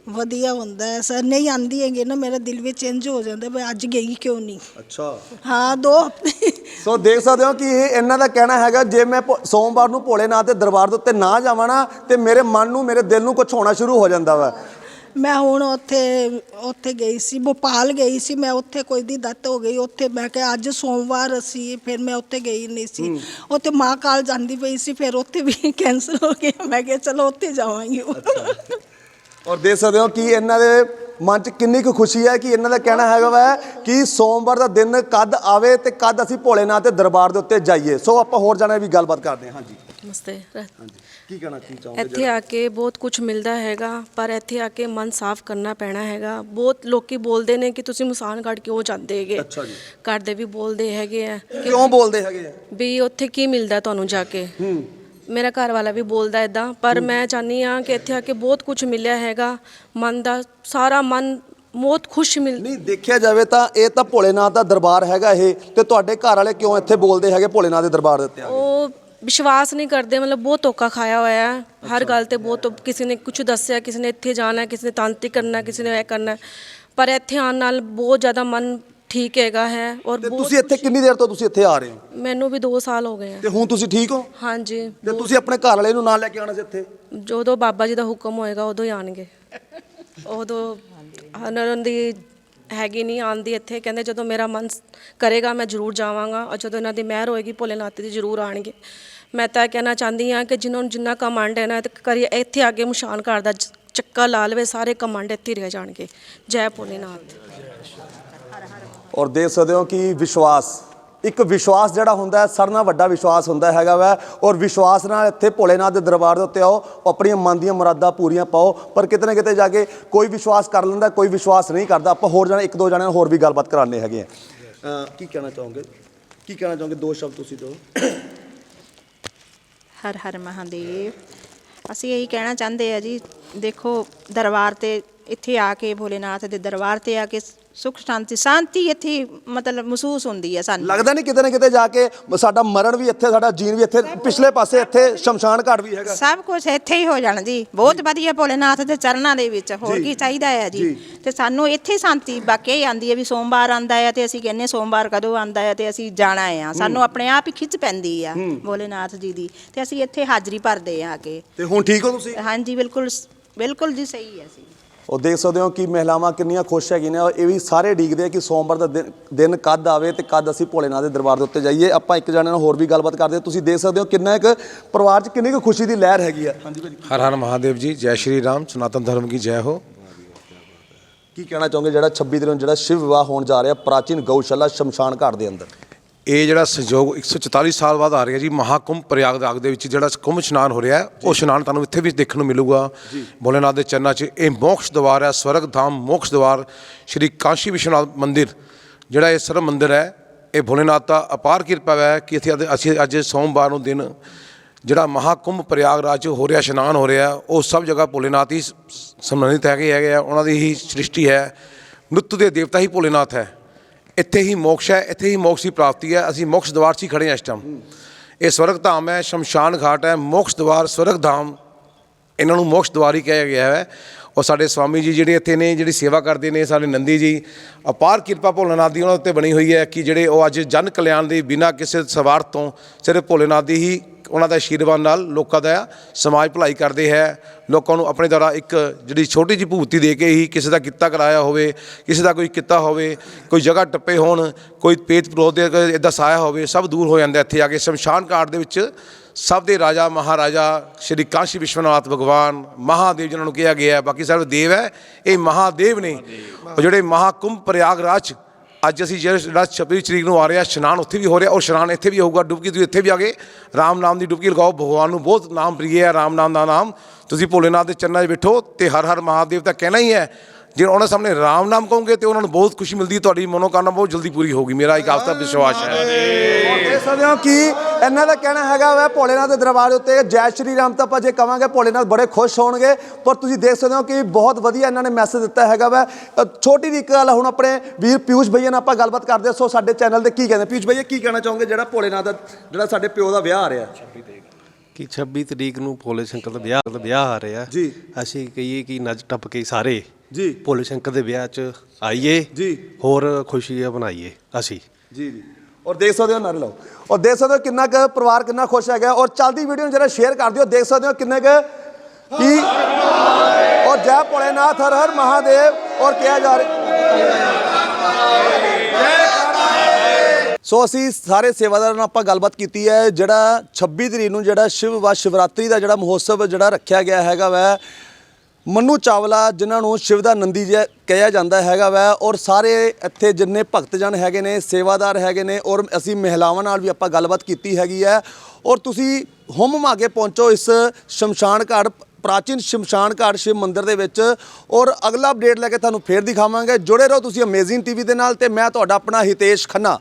ਵਧੀਆ ਹੁੰਦਾ ਹੈ। ਸਰ ਨਹੀਂ ਆਂਦੀ ਹੈਗੀ ਨਾ ਮੇਰਾ ਦਿਲ ਵਿੱਚ ਇੰਜ ਹੋ ਜਾਂਦਾ ਵੀ ਅੱਜ ਗਈ ਕਿਉਂ ਨਹੀਂ? ਅੱਛਾ। ਹਾਂ ਦੋ ਹਫ਼ਤੇ। ਸੋ ਦੇਖ ਸਕਦੇ ਹੋ ਕਿ ਇਹ ਇਹਨਾਂ ਦਾ ਕਹਿਣਾ ਹੈਗਾ ਜੇ ਮੈਂ ਭੋ- ਸੋਮਵਾਰ ਨੂੰ ਭੋਲੇਨਾਥ ਦੇ ਦਰਬਾਰ ਦੇ ਉੱਤੇ ਨਾ ਜਾਵਾਂ ਨਾ ਤੇ ਮੇਰੇ ਮਨ ਨੂੰ ਮੇਰੇ ਦਿਲ ਨੂੰ ਕੁਝ ਹੋਣਾ ਸ਼ੁਰੂ ਹੋ ਜਾਂਦਾ ਵਾ। ਮੈਂ ਹੁਣ ਉੱਥੇ ਉੱਥੇ ਗਈ ਸੀ ਭੋਪਾਲ ਗਈ ਸੀ ਮੈਂ ਉੱਥੇ ਕੋਈ ਦੀ ਦੱਤ ਹੋ ਗਈ ਉੱਥੇ ਮੈਂ ਕਿਹਾ ਅੱਜ ਸੋਮਵਾਰ ਅਸੀਂ ਫਿਰ ਮੈਂ ਉੱਥੇ ਗਈ ਨਹੀਂ ਸੀ। ਉੱਥੇ ਮਾਂ ਕਾਲ ਜਾਂਦੀ ਪਈ ਸੀ ਫਿਰ ਉੱਥੇ ਵੀ ਕੈਂਸਲ ਹੋ ਗਿਆ ਮੈਂ ਕਿਹਾ ਚਲੋ ਉੱਥੇ ਜਾਵਾਂਗੀ। ਔਰ ਦੇਖ ਸਕਦੇ ਹੋ ਕਿ ਇਹਨਾਂ ਦੇ ਮਨ 'ਚ ਕਿੰਨੀ ਕੁ ਖੁਸ਼ੀ ਹੈ ਕਿ ਇਹਨਾਂ ਦਾ ਕਹਿਣਾ ਹੈਗਾ ਵਾ ਕਿ ਸੋਮਵਾਰ ਦਾ ਦਿਨ ਕਦ ਆਵੇ ਤੇ ਕਦ ਅਸੀਂ ਭੋਲੇਨਾਥ ਦੇ ਦਰਬਾਰ ਦੇ ਉੱਤੇ ਜਾਈਏ। ਸੋ ਆਪਾਂ ਹੋਰ ਜਾਣਾ ਵੀ ਗੱਲਬਾਤ ਕਰਦੇ ਹਾਂ ਹਾਂਜੀ। ਨਮਸਤੇ। ਹਾਂਜੀ। ਕੀ ਕਹਿਣਾ ਕੀ ਚਾਹੋਗੇ ਇੱਥੇ ਆ ਕੇ ਬਹੁਤ ਕੁਝ ਮਿਲਦਾ ਹੈਗਾ ਪਰ ਇੱਥੇ ਆ ਕੇ ਮਨ ਸਾਫ਼ ਕਰਨਾ ਪੈਣਾ ਹੈਗਾ। ਬਹੁਤ ਲੋਕੀ ਬੋਲਦੇ ਨੇ ਕਿ ਤੁਸੀਂ ਮੁਸਾਨਗੜ੍ਹ ਕਿਉਂ ਜਾਂਦੇ ਹੈਗੇ? ਅੱਛਾ ਜੀ। ਘਰ ਦੇ ਵੀ ਬੋਲਦੇ ਹੈਗੇ ਆ ਕਿ ਕਿਉਂ ਬੋਲਦੇ ਹੈਗੇ ਆ? ਵੀ ਉੱਥੇ ਕੀ ਮਿਲਦਾ ਤੁਹਾਨੂੰ ਜਾ ਕੇ? ਮੇਰਾ ਘਰ ਵਾਲਾ ਵੀ ਬੋਲਦਾ ਇਦਾਂ ਪਰ ਮੈਂ ਚਾਹਨੀ ਆ ਕਿ ਇੱਥੇ ਆ ਕੇ ਬਹੁਤ ਕੁਝ ਮਿਲਿਆ ਹੈਗਾ। ਮਨ ਦਾ ਸਾਰਾ ਮਨ ਬਹੁਤ ਖੁਸ਼ ਮਿਲ ਨਹੀਂ ਦੇਖਿਆ ਜਾਵੇ ਤਾਂ ਇਹ ਤਾਂ ਭੋਲੇਨਾਥ ਦਾ ਦਰਬਾਰ ਹੈਗਾ ਇਹ ਤੇ ਤੁਹਾਡੇ ਘਰ ਵਾਲੇ ਕਿਉਂ ਇੱਥੇ ਬੋਲਦੇ ਹੈਗੇ ਭੋਲੇਨਾਥ ਦੇ ਦਰਬਾਰ ਦੇ ਉੱਤੇ ਆ ਕੇ? ਉਹ ਵਿਸ਼ਵਾਸ ਨਹੀਂ ਕਰਦੇ ਮਤਲਬ ਬਹੁਤ ਧੋਖਾ ਖਾਇਆ ਹੋਇਆ ਹੈ। ਹਰ ਗੱਲ ਤੇ ਬਹੁਤ ਕਿਸੇ ਨੇ ਕੁਝ ਦੱਸਿਆ ਕਿਸੇ ਨੇ ਇੱਥੇ ਜਾਣਾ ਕਿਸੇ ਨੇ ਤਾਂਤਰਿਕ ਕਰਨਾ ਕਿਸੇ ਨੇ ਇਹ ਕਰਨਾ। ਪਰ ਇੱਥੇ ਆਉਣ ਨਾਲ ਬਹੁਤ ਜ਼ਿਆਦਾ ਮਨ ਠੀਕ ਹੈਗਾ ਹੈ ਔਰ ਤੇ ਬਹੁਤ ਤੁਸੀਂ ਇੱਥੇ ਕਿੰਨੀ ਦੇਰ ਤੋਂ ਤੁਸੀਂ ਇੱਥੇ ਆ ਰਹੇ ਹੋ? ਮੈਨੂੰ ਵੀ 2 ਸਾਲ ਹੋ ਗਏ ਆ। ਤੇ ਹੁਣ ਤੁਸੀਂ ਠੀਕ ਹੋ? ਹਾਂਜੀ। ਤੇ ਤੁਸੀਂ ਆਪਣੇ ਘਰ ਵਾਲੇ ਨੂੰ ਨਾਲ ਲੈ ਕੇ ਆਉਣਾ ਸੀ ਇੱਥੇ? ਜਦੋਂ ਬਾਬਾ ਜੀ ਦਾ ਹੁਕਮ ਹੋਏਗਾ ਉਦੋਂ ਹੀ ਆਣਗੇ ਉਦੋਂ ਉਹਨਾਂ ਦੀ ਹੈਗੀ ਨਹੀਂ ਆਉਣ ਦੀ ਇੱਥੇ, ਕਹਿੰਦੇ ਜਦੋਂ ਮੇਰਾ ਮਨ ਸ- ਕਰੇਗਾ ਮੈਂ ਜ਼ਰੂਰ ਜਾਵਾਂਗਾ ਔਰ ਜਦੋਂ ਇਹਨਾਂ ਦੀ ਮਿਹਰ ਹੋਏਗੀ ਭੋਲੇਨਾਥ ਦੀ ਜ਼ਰੂਰ ਆਣਗੇ ਮੈਂ ਤਾਂ ਇਹ ਕਹਿਣਾ ਚਾਹੁੰਦੀ ਹਾਂ ਕਿ ਜਿਨ੍ਹਾਂ ਨੂੰ ਜਿੰਨਾ ਕਮੰਡ ਹੈ ਨਾ ਤੇ ਕਰੀਏ ਇੱਥੇ ਆ ਕੇ ਮੁਸ਼ਾਨ ਘਰ ਦਾ ਚ- ਚੱਕਾ ਲਾ ਲਵੇ, ਸਾਰੇ ਕਮੰਡ ਇੱਥੇ ਹੀ ਰਹਿ ਜਾਣਗੇ। ਜੈ ਭੋਲੇਨਾਥ ਔਰ ਦੇਖ ਸਕਦੇ ਹੋ ਕਿ ਵਿਸ਼ਵਾਸ ਇੱਕ ਵਿਸ਼ਵਾਸ ਜਿਹੜਾ ਹੁੰਦਾ ਹੈ ਸਾਰਿਆਂ ਨਾਲ ਵੱਡਾ ਵਿਸ਼ਵਾਸ ਹੁੰਦਾ ਹੈਗਾ ਵੈ। ਔਰ ਵਿਸ਼ਵਾਸ ਨਾਲ ਇੱਥੇ ਭੋਲੇਨਾਥ ਦੇ ਦਰਬਾਰ ਦੇ ਉੱਤੇ ਆਓ ਆਪਣੀਆਂ ਮਨ ਦੀਆਂ ਮੁਰਾਦਾਂ ਪੂਰੀਆਂ ਪਾਓ। ਪਰ ਕਿਤੇ ਨਾ ਕਿਤੇ ਜਾ ਕੇ ਕੋਈ ਵਿਸ਼ਵਾਸ ਕਰ ਲੈਂਦਾ, ਕੋਈ ਵਿਸ਼ਵਾਸ ਨਹੀਂ ਕਰਦਾ। ਆਪਾਂ ਹੋਰ ਜਣੇ, ਇੱਕ ਦੋ ਜਣਿਆਂ ਨਾਲ ਹੋਰ ਵੀ ਗੱਲਬਾਤ ਕਰਾਣੇ ਹੈਗੇ ਆ। ਕੀ ਕਹਿਣਾ ਚਾਹੋਗੇ? ਕੀ ਕਹਿਣਾ ਚਾਹੋਗੇ? ਦੋ ਸ਼ਬਦ ਤੁਸੀਂ ਦੋ ਹਰ ਹਰ ਮਹਾਦੇਵ ਅਸੀਂ ਇਹੀ ਕਹਿਣਾ ਚਾਹੁੰਦੇ ਆ ਜੀ, ਦੇਖੋ, ਦਰਬਾਰ ਤੇ ਇੱਥੇ ਆ ਕੇ ਭੋਲੇਨਾਥ ਦੇ ਦਰਬਾਰ ਤੇ ਆ ਕੇ ਸੁਖ ਸ਼ਾਂਤੀ ਸ਼ਾਂਤੀ ਇੱਥੇ ਮਤਲਬ ਮਹਿਸੂਸ ਹੁੰਦੀ ਹੈ ਸਾਨੂੰ। ਲੱਗਦਾ ਨਹੀਂ ਕਿਤੇ ਨਾ ਕਿਤੇ ਜਾ ਕੇ ਸਾਡਾ ਮਰਨ ਵੀ ਇੱਥੇ ਸਾਡਾ ਜੀਣ ਵੀ ਇੱਥੇ ਪਿਛਲੇ ਪਾਸੇ ਇੱਥੇ ਸ਼ਮਸ਼ਾਨ ਘਾਟ ਵੀ ਹੈਗਾ। ਸਭ ਕੁਝ ਇੱਥੇ ਹੀ ਹੋ ਜਾਣਾ ਜੀ। ਬਹੁਤ ਵਧੀਆ ਭੋਲੇਨਾਥ ਦੇ ਚਰਨਾਂ ਦੇ ਵਿੱਚ ਹੋਰ। ਕੀ ਚਾਹੀਦਾ ਹੈ ਜੀ। ਤੇ ਸਾਨੂੰ ਇੱਥੇ ਸ਼ਾਂਤੀ ਬਾਕੀ ਹੀ ਆਂਦੀ ਹੈ ਵੀ ਸੋਮਵਾਰ ਆਂਦਾ ਹੈ ਤੇ ਅਸੀਂ ਕਹਿੰਨੇ ਸੋਮਵਾਰ ਕਦੋਂ ਆਂਦਾ ਹੈ ਤੇ ਅਸੀਂ ਜਾਣਾ ਆ। ਸਾਨੂੰ ਆਪਣੇ ਆਪ ਹੀ ਖਿੱਚ ਪੈਂਦੀ ਆ ਭੋਲੇਨਾਥ ਜੀ ਦੀ। ਤੇ ਅਸੀਂ ਇੱਥੇ ਹਾਜ਼ਰੀ ਭਰਦੇ ਆ ਆ ਕੇ। ਤੇ ਹੁਣ ਠੀਕ ਹੋ ਤੁਸੀਂ? ਹਾਂਜੀ ਬਿਲਕੁਲ ਬਿਲਕੁਲ ਜੀ ਸਹੀ ਹੈ ਸੀ ਉਹ ਦੇਖ ਸਕਦੇ ਹੋ ਕਿ ਮਹਿਲਾਵਾਂ ਕਿੰਨੀਆਂ ਖੁਸ਼ ਹੈਗੀਆਂ ਨੇ ਔਰ ਇਹ ਵੀ ਸਾਰੇ ਡੀਕਦੇ ਆ ਕਿ ਸੋਮਵਾਰ ਦਾ ਦਿਨ- ਦਿਨ ਕਦ ਆਵੇ ਤੇ ਕਦ ਅਸੀਂ ਭੋਲੇਨਾਥ ਦੇ ਦਰਬਾਰ ਦੇ ਉੱਤੇ ਜਾਈਏ ਆਪਾਂ ਇੱਕ ਜਣੇ ਨਾਲ ਹੋਰ ਵੀ ਗੱਲਬਾਤ ਕਰਦੇ ਹਾਂ ਤੁਸੀਂ ਦੇਖ ਸਕਦੇ ਹੋ ਕਿੰਨਾ ਇੱਕ ਪਰਿਵਾਰ 'ਚ ਕਿੰਨੀ ਕੁ ਖੁਸ਼ੀ ਦੀ ਲਹਿਰ ਹੈਗੀ ਆ ਹਾਂਜੀ ਭਾਜੀ हर हर महादेव जी जय श्री राम सनातन धर्म की जय हो ਕੀ ਕਹਿਣਾ ਚਾਹੋਗੇ ਜਿਹੜਾ 26 ਦਿਨ ਨੂੰ ਜਿਹੜਾ ਸ਼ਿਵ ਵਿਵਾਹ ਹੋਣ ਜਾ ਰਿਹਾ ਪ੍ਰਾਚੀਨ ਗਊਸ਼ਾਲਾ ਸ਼ਮਸ਼ਾਨ ਘਾਟ ਦੇ ਅੰਦਰ ਇਹ ਜਿਹੜਾ ਸੰਯੋਗ 144 ਸਾਲ ਬਾਅਦ ਆ ਰਿਹਾ ਜੀ ਮਹਾਕੁੰਭ ਪ੍ਰਯਾਗਰਾਜ ਦੇ ਵਿੱਚ ਜਿਹੜਾ ਕੁੰਭ ਇਸ਼ਨਾਨ ਹੋ ਰਿਹਾ ਹੈ, ਉਹ ਇਸ਼ਨਾਨ ਤੁਹਾਨੂੰ ਇੱਥੇ ਵੀ ਦੇਖਣ ਨੂੰ ਮਿਲੂਗਾ। ਭੋਲੇਨਾਥ ਦੇ ਚਰਨਾਂ 'ਚ ਇਹ ਮੋਕਸ਼ ਦਵਾਰ ਹੈ ਸਵਰਗ ਧਾਮ ਮੋਕਸ਼ ਦਵਾਰ ਸ਼੍ਰੀ ਕਾਸ਼ੀ ਵਿਸ਼ਵਨਾਥ ਮੰਦਿਰ। ਜਿਹੜਾ ਇਹ ਸਰਵ ਮੰਦਿਰ ਹੈ ਇਹ ਭੋਲੇਨਾਥ ਦਾ ਅਪਾਰ ਕਿਰਪਾ ਹੈ ਕਿ ਇੱਥੇ ਅੱਜ- ਅਸੀਂ ਅੱਜ ਸੋਮਵਾਰ ਨੂੰ ਦਿਨ ਜਿਹੜਾ ਮਹਾਕੁੰਭ ਪ੍ਰਯਾਗਰਾਜ 'ਚ ਹੋ ਰਿਹਾ ਇਸ਼ਨਾਨ ਹੋ ਰਿਹਾ ਉਹ ਸਭ ਜਗ੍ਹਾ ਭੋਲੇਨਾਥ ਹੀ ਸ- ਸੰਬੰਧਿਤ ਹੈਗੇ ਹੈਗੇ ਆ ਉਹਨਾਂ ਦੀ ਹੀ ਸ੍ਰਿਸ਼ਟੀ ਹੈ। ਮ੍ਰਿਤੂ ਦੇ ਦੇਵਤਾ ਹੀ ਭੋਲੇਨਾਥ ਹੈ। ਇੱਥੇ ਹੀ ਮੋਕਸ਼ ਹੈ, ਇੱਥੇ ਹੀ ਮੋਕਸ਼ ਦੀ ਪ੍ਰਾਪਤੀ ਹੈ। ਅਸੀਂ ਮੋਕਸ਼ ਦਵਾਰ 'ਚ ਹੀ ਖੜੇ ਹਾਂ ਇਸ ਟਾਈਮ ਇਹ ਸਵਰਗ ਧਾਮ ਹੈ, ਸ਼ਮਸ਼ਾਨ ਘਾਟ ਹੈ। ਮੋਕਸ਼ ਦਵਾਰ, ਸਵਰਗ ਧਾਮ, ਇਹਨਾਂ ਨੂੰ ਮੋਕਸ਼ ਦਵਾਰ ਹੀ ਕਿਹਾ ਗਿਆ ਹੈ। ਔਰ ਸਾਡੇ ਸਵਾਮੀ ਜੀ ਜਿਹੜੇ ਇੱਥੇ ਨੇ, ਜਿਹੜੀ ਸੇਵਾ ਕਰਦੇ ਨੇ, ਸਾਡੇ ਨੰਦੀ ਜੀ, ਅਪਾਰ ਕਿਰਪਾ ਭੋਲੇਨਾਥ ਦੀ ਉਹਨਾਂ ਉੱਤੇ ਬਣੀ ਹੋਈ ਹੈ ਕਿ ਜਿਹੜੇ ਉਹ ਅੱਜ ਜਨ ਕਲਿਆਣ ਦੇ ਬਿਨਾਂ ਕਿਸੇ ਸਵਾਰਥ ਤੋਂ, ਸਿਰਫ ਭੋਲੇਨਾਥ ਦੀ ਹੀ ਉਹਨਾਂ ਦਾ ਆਸ਼ੀਰਵਾਦ ਨਾਲ ਲੋਕਾਂ ਦਾ ਸਮਾਜ ਭਲਾਈ ਕਰਦੇ ਹੈ। ਲੋਕਾਂ ਨੂੰ ਆਪਣੇ ਦੁਆਰਾ ਇੱਕ ਜਿਹੜੀ ਛੋਟੀ ਜਿਹੀ ਭੂਤੀ ਦੇ ਕੇ ਹੀ ਕਿਸੇ ਦਾ ਕਿੱਤਾ ਕਰਾਇਆ ਹੋਵੇ, ਕਿਸੇ ਦਾ ਕੋਈ ਕਿੱਤਾ ਹੋਵੇ, ਕੋਈ ਜਗ੍ਹਾ ਟੱਪੇ ਹੋਣ, ਕੋਈ ਪੇਤ ਪਰੋਧ ਦੇ ਇਦਾਂ ਸਾਇਆ ਹੋਵੇ, ਸਭ ਦੂਰ ਹੋ ਜਾਂਦਾ ਇੱਥੇ ਆ ਕੇ। ਸ਼ਮਸ਼ਾਨ ਘਾਟ ਦੇ ਵਿੱਚ ਸਭ ਦੇ ਰਾਜਾ, ਮਹਾਰਾਜਾ ਸ਼੍ਰੀ ਕਾਸ਼ੀ ਵਿਸ਼ਵਨਾਥ ਭਗਵਾਨ, ਮਹਾਦੇਵ ਜਿਨ੍ਹਾਂ ਨੂੰ ਕਿਹਾ ਗਿਆ ਬਾਕੀ ਸਾਰੇ ਦੇਵ ਹੈ, ਇਹ ਮਹਾਦੇਵ ਨੇ, ਉਹ ਜਿਹੜੇ ਮਹਾਕੁੰਭ ਪ੍ਰਯਾਗਰਾਜ 'ਚ ਅੱਜ ਅਸੀਂ ਜਿਹੜਾ 26 ਤਰੀਕ ਨੂੰ ਆ ਰਿਹਾ ਇਸ਼ਨਾਨ ਉੱਥੇ ਵੀ ਹੋ ਰਿਹਾ ਔਰ ਇਸ਼ਨਾਨ ਇੱਥੇ ਵੀ ਹੋਊਗਾ, ਡੁਬਕੀ ਤੁਸੀਂ ਇੱਥੇ ਵੀ ਆ ਕੇ ਰਾਮ ਨਾਮ ਦੀ ਡੁਬਕੀ ਲਗਾਓ, ਭਗਵਾਨ ਨੂੰ ਬਹੁਤ ਨਾਮ ਪ੍ਰਿਯ ਹੈ, ਰਾਮ ਨਾਮ ਦਾ ਨਾਮ। ਤੁਸੀਂ ਭੋਲੇਨਾਥ ਦੇ ਚਰਨਾਂ 'ਚ ਬੈਠੋ ਤੇ ਹਰ ਹਰ ਮਹਾਦੇਵ ਦਾ ਕਹਿਣਾ ਹੀ ਹੈ ਜੇ ਉਹਨਾਂ ਸਾਹਮਣੇ ਰਾਮ ਨਾਮ ਕਹੋਗੇ ਤੇ ਉਹਨਾਂ ਨੂੰ ਬਹੁਤ ਖੁਸ਼ੀ ਮਿਲਦੀ ਹੈ, ਤੁਹਾਡੀ ਮਨੋਕਾਮਨਾ ਬਹੁਤ ਜਲਦੀ ਪੂਰੀ ਹੋਊਗੀ। ਮੇਰਾ ਇੱਕ ਆਸਤਾ ਵਿਸ਼ਵਾਸ ਹੈ। ਦੇਖ ਸਕਦੇ ਹੋ ਕਿ ਇਹਨਾਂ ਦਾ ਕਹਿਣਾ ਹੈਗਾ ਵਾ ਭੋਲੇਨਾਥ ਦੇ ਦਰਬਾਰ ਉੱਤੇ ਜੈ ਸ਼੍ਰੀ ਰਾਮ ਤਾਂ ਆਪਾਂ ਜੇ ਕਵਾਂਗੇ ਭੋਲੇਨਾਥ ਬੜੇ ਖੁਸ਼ ਹੋਣਗੇ ਪਰ ਤੁਸੀਂ ਦੇਖ ਸਕਦੇ ਹੋ ਕਿ ਬਹੁਤ ਵਧੀਆ ਇਹਨਾਂ ਨੇ ਮੈਸੇਜ ਦਿੱਤਾ ਹੈਗਾ ਵਾ। ਅ, ਛੋਟੀ ਜਿਹੀ ਇੱਕ ਗੱਲ ਹੁਣ ਆਪਣੇ ਵੀਰ ਪਿਊਸ਼ ਭਈਆ ਨਾਲ ਆਪਾਂ ਗੱਲਬਾਤ ਕਰਦੇ ਹਾਂ। ਸੋ ਸਾਡੇ ਚੈਨਲ ਤੇ ਕੀ ਕਹਿੰਦੇ? ਪਿਊਸ਼ ਭਈਆ ਕੀ ਕਹਿਣਾ ਚਾਹੋਗੇ ਜਿਹੜਾ ਭੋਲੇਨਾਥ ਦਾ ਜਿਹੜਾ ਸਾਡੇ ਪਿਓ ਦਾ ਵਿਆਹ ਆ ਰਿਹਾ? ਕਿ 26 ਤਰੀਕ ਨੂੰ ਭੋਲੇ ਸ਼ੰਕਰ ਦਾ ਵਿਆਹ ਦਾ ਵਿਆਹ ਆ ਰਿਹਾ। ਜੀ। ਅਸੀਂ ਕਹੀਏ ਕਿ ਨੱਚ ਟੱਪ ਕੇ ਸਾਰੇ ਜੀ। ਭੋਲੇ ਸ਼ੰਕਰ ਦੇ ਵਿਆਹ 'ਚ ਆਈਏ। ਜੀ। ਹੋਰ ਖੁਸ਼ੀਆਂ ਬਣਾਈਏ ਅਸੀਂ। ਜੀ ਜੀ। ਔਰ ਦੇਖ ਸਕਦੇ ਹੋ ਨਾਰੇ ਲਓ। ਔਰ ਦੇਖ ਸਕਦੇ ਹੋ ਕਿੰਨਾ ਕੁ ਪਰਿਵਾਰ ਕਿੰਨਾ ਖੁਸ਼ ਹੈਗਾ। ਔਰ ਚੱਲਦੀ ਵੀਡੀਓ ਨੂੰ ਜਰਾ ਸ਼ੇਅਰ ਕਰ ਦਿਓ। ਦੇਖ ਸਕਦੇ ਹੋ ਕਿੰਨੇ ਕੁ ਕੀ ਔਰ ਜੈ ਭੋਲੇਨਾਥ ਹਰ ਹਰ ਮਹਾਦੇਵ। ਔਰ ਕਿਹਾ ਜਾ ਰਿਹਾ ਸੋ ਅਸੀਂ ਸਾਰੇ ਸੇਵਾਦਾਰਾਂ ਨਾਲ ਆਪਾਂ ਗੱਲਬਾਤ ਕੀਤੀ ਹੈ। ਜਿਹੜਾ 26 ਤਰੀਕ ਨੂੰ ਜਿਹੜਾ ਸ਼ਿਵ ਵਾ ਸ਼ਿਵਰਾਤਰੀ ਦਾ ਜਿਹੜਾ ਮਹੋਤਸਵ ਜਿਹੜਾ ਰੱਖਿਆ ਗਿਆ ਹੈਗਾ ਵੈ ਮਨੂ ਚਾਵਲਾ, ਜਿਨ੍ਹਾਂ ਨੂੰ ਸ਼ਿਵ ਦਾ ਨੰਦੀ ਜਿਹਾ ਕਿਹਾ ਜਾਂਦਾ ਹੈਗਾ ਵੈ, ਔਰ ਸਾਰੇ ਇੱਥੇ ਜਿੰਨੇ ਭਗਤਜਨ ਹੈਗੇ ਨੇ, ਸੇਵਾਦਾਰ ਹੈਗੇ ਨੇ, ਔਰ ਅਸੀਂ ਮਹਿਲਾਵਾਂ ਨਾਲ ਵੀ ਆਪਾਂ ਗੱਲਬਾਤ ਕੀਤੀ ਹੈਗੀ ਹੈ। ਔਰ ਤੁਸੀਂ ਹੁਮ ਮਾਗੇ ਪਹੁੰਚੋ ਇਸ ਸ਼ਮਸ਼ਾਨ ਘਾਟ, ਪ੍ਰਾਚੀਨ ਸ਼ਮਸ਼ਾਨ ਘਾਟ ਸ਼ਿਵ ਮੰਦਿਰ ਦੇ ਵਿੱਚ, ਔਰ ਅਗਲਾ ਅਪਡੇਟ ਲੈ ਕੇ ਤੁਹਾਨੂੰ ਫੇਰ ਦਿਖਾਵਾਂਗੇ। ਜੁੜੇ ਰਹੋ ਤੁਸੀਂ ਅਮੇਜ਼ਿੰਗ ਟੀਵੀ ਦੇ ਨਾਲ ਤੇ ਮੈਂ ਤੁਹਾਡਾ ਆਪਣਾ ਹਿਤੇਸ਼ ਖੰਨਾ।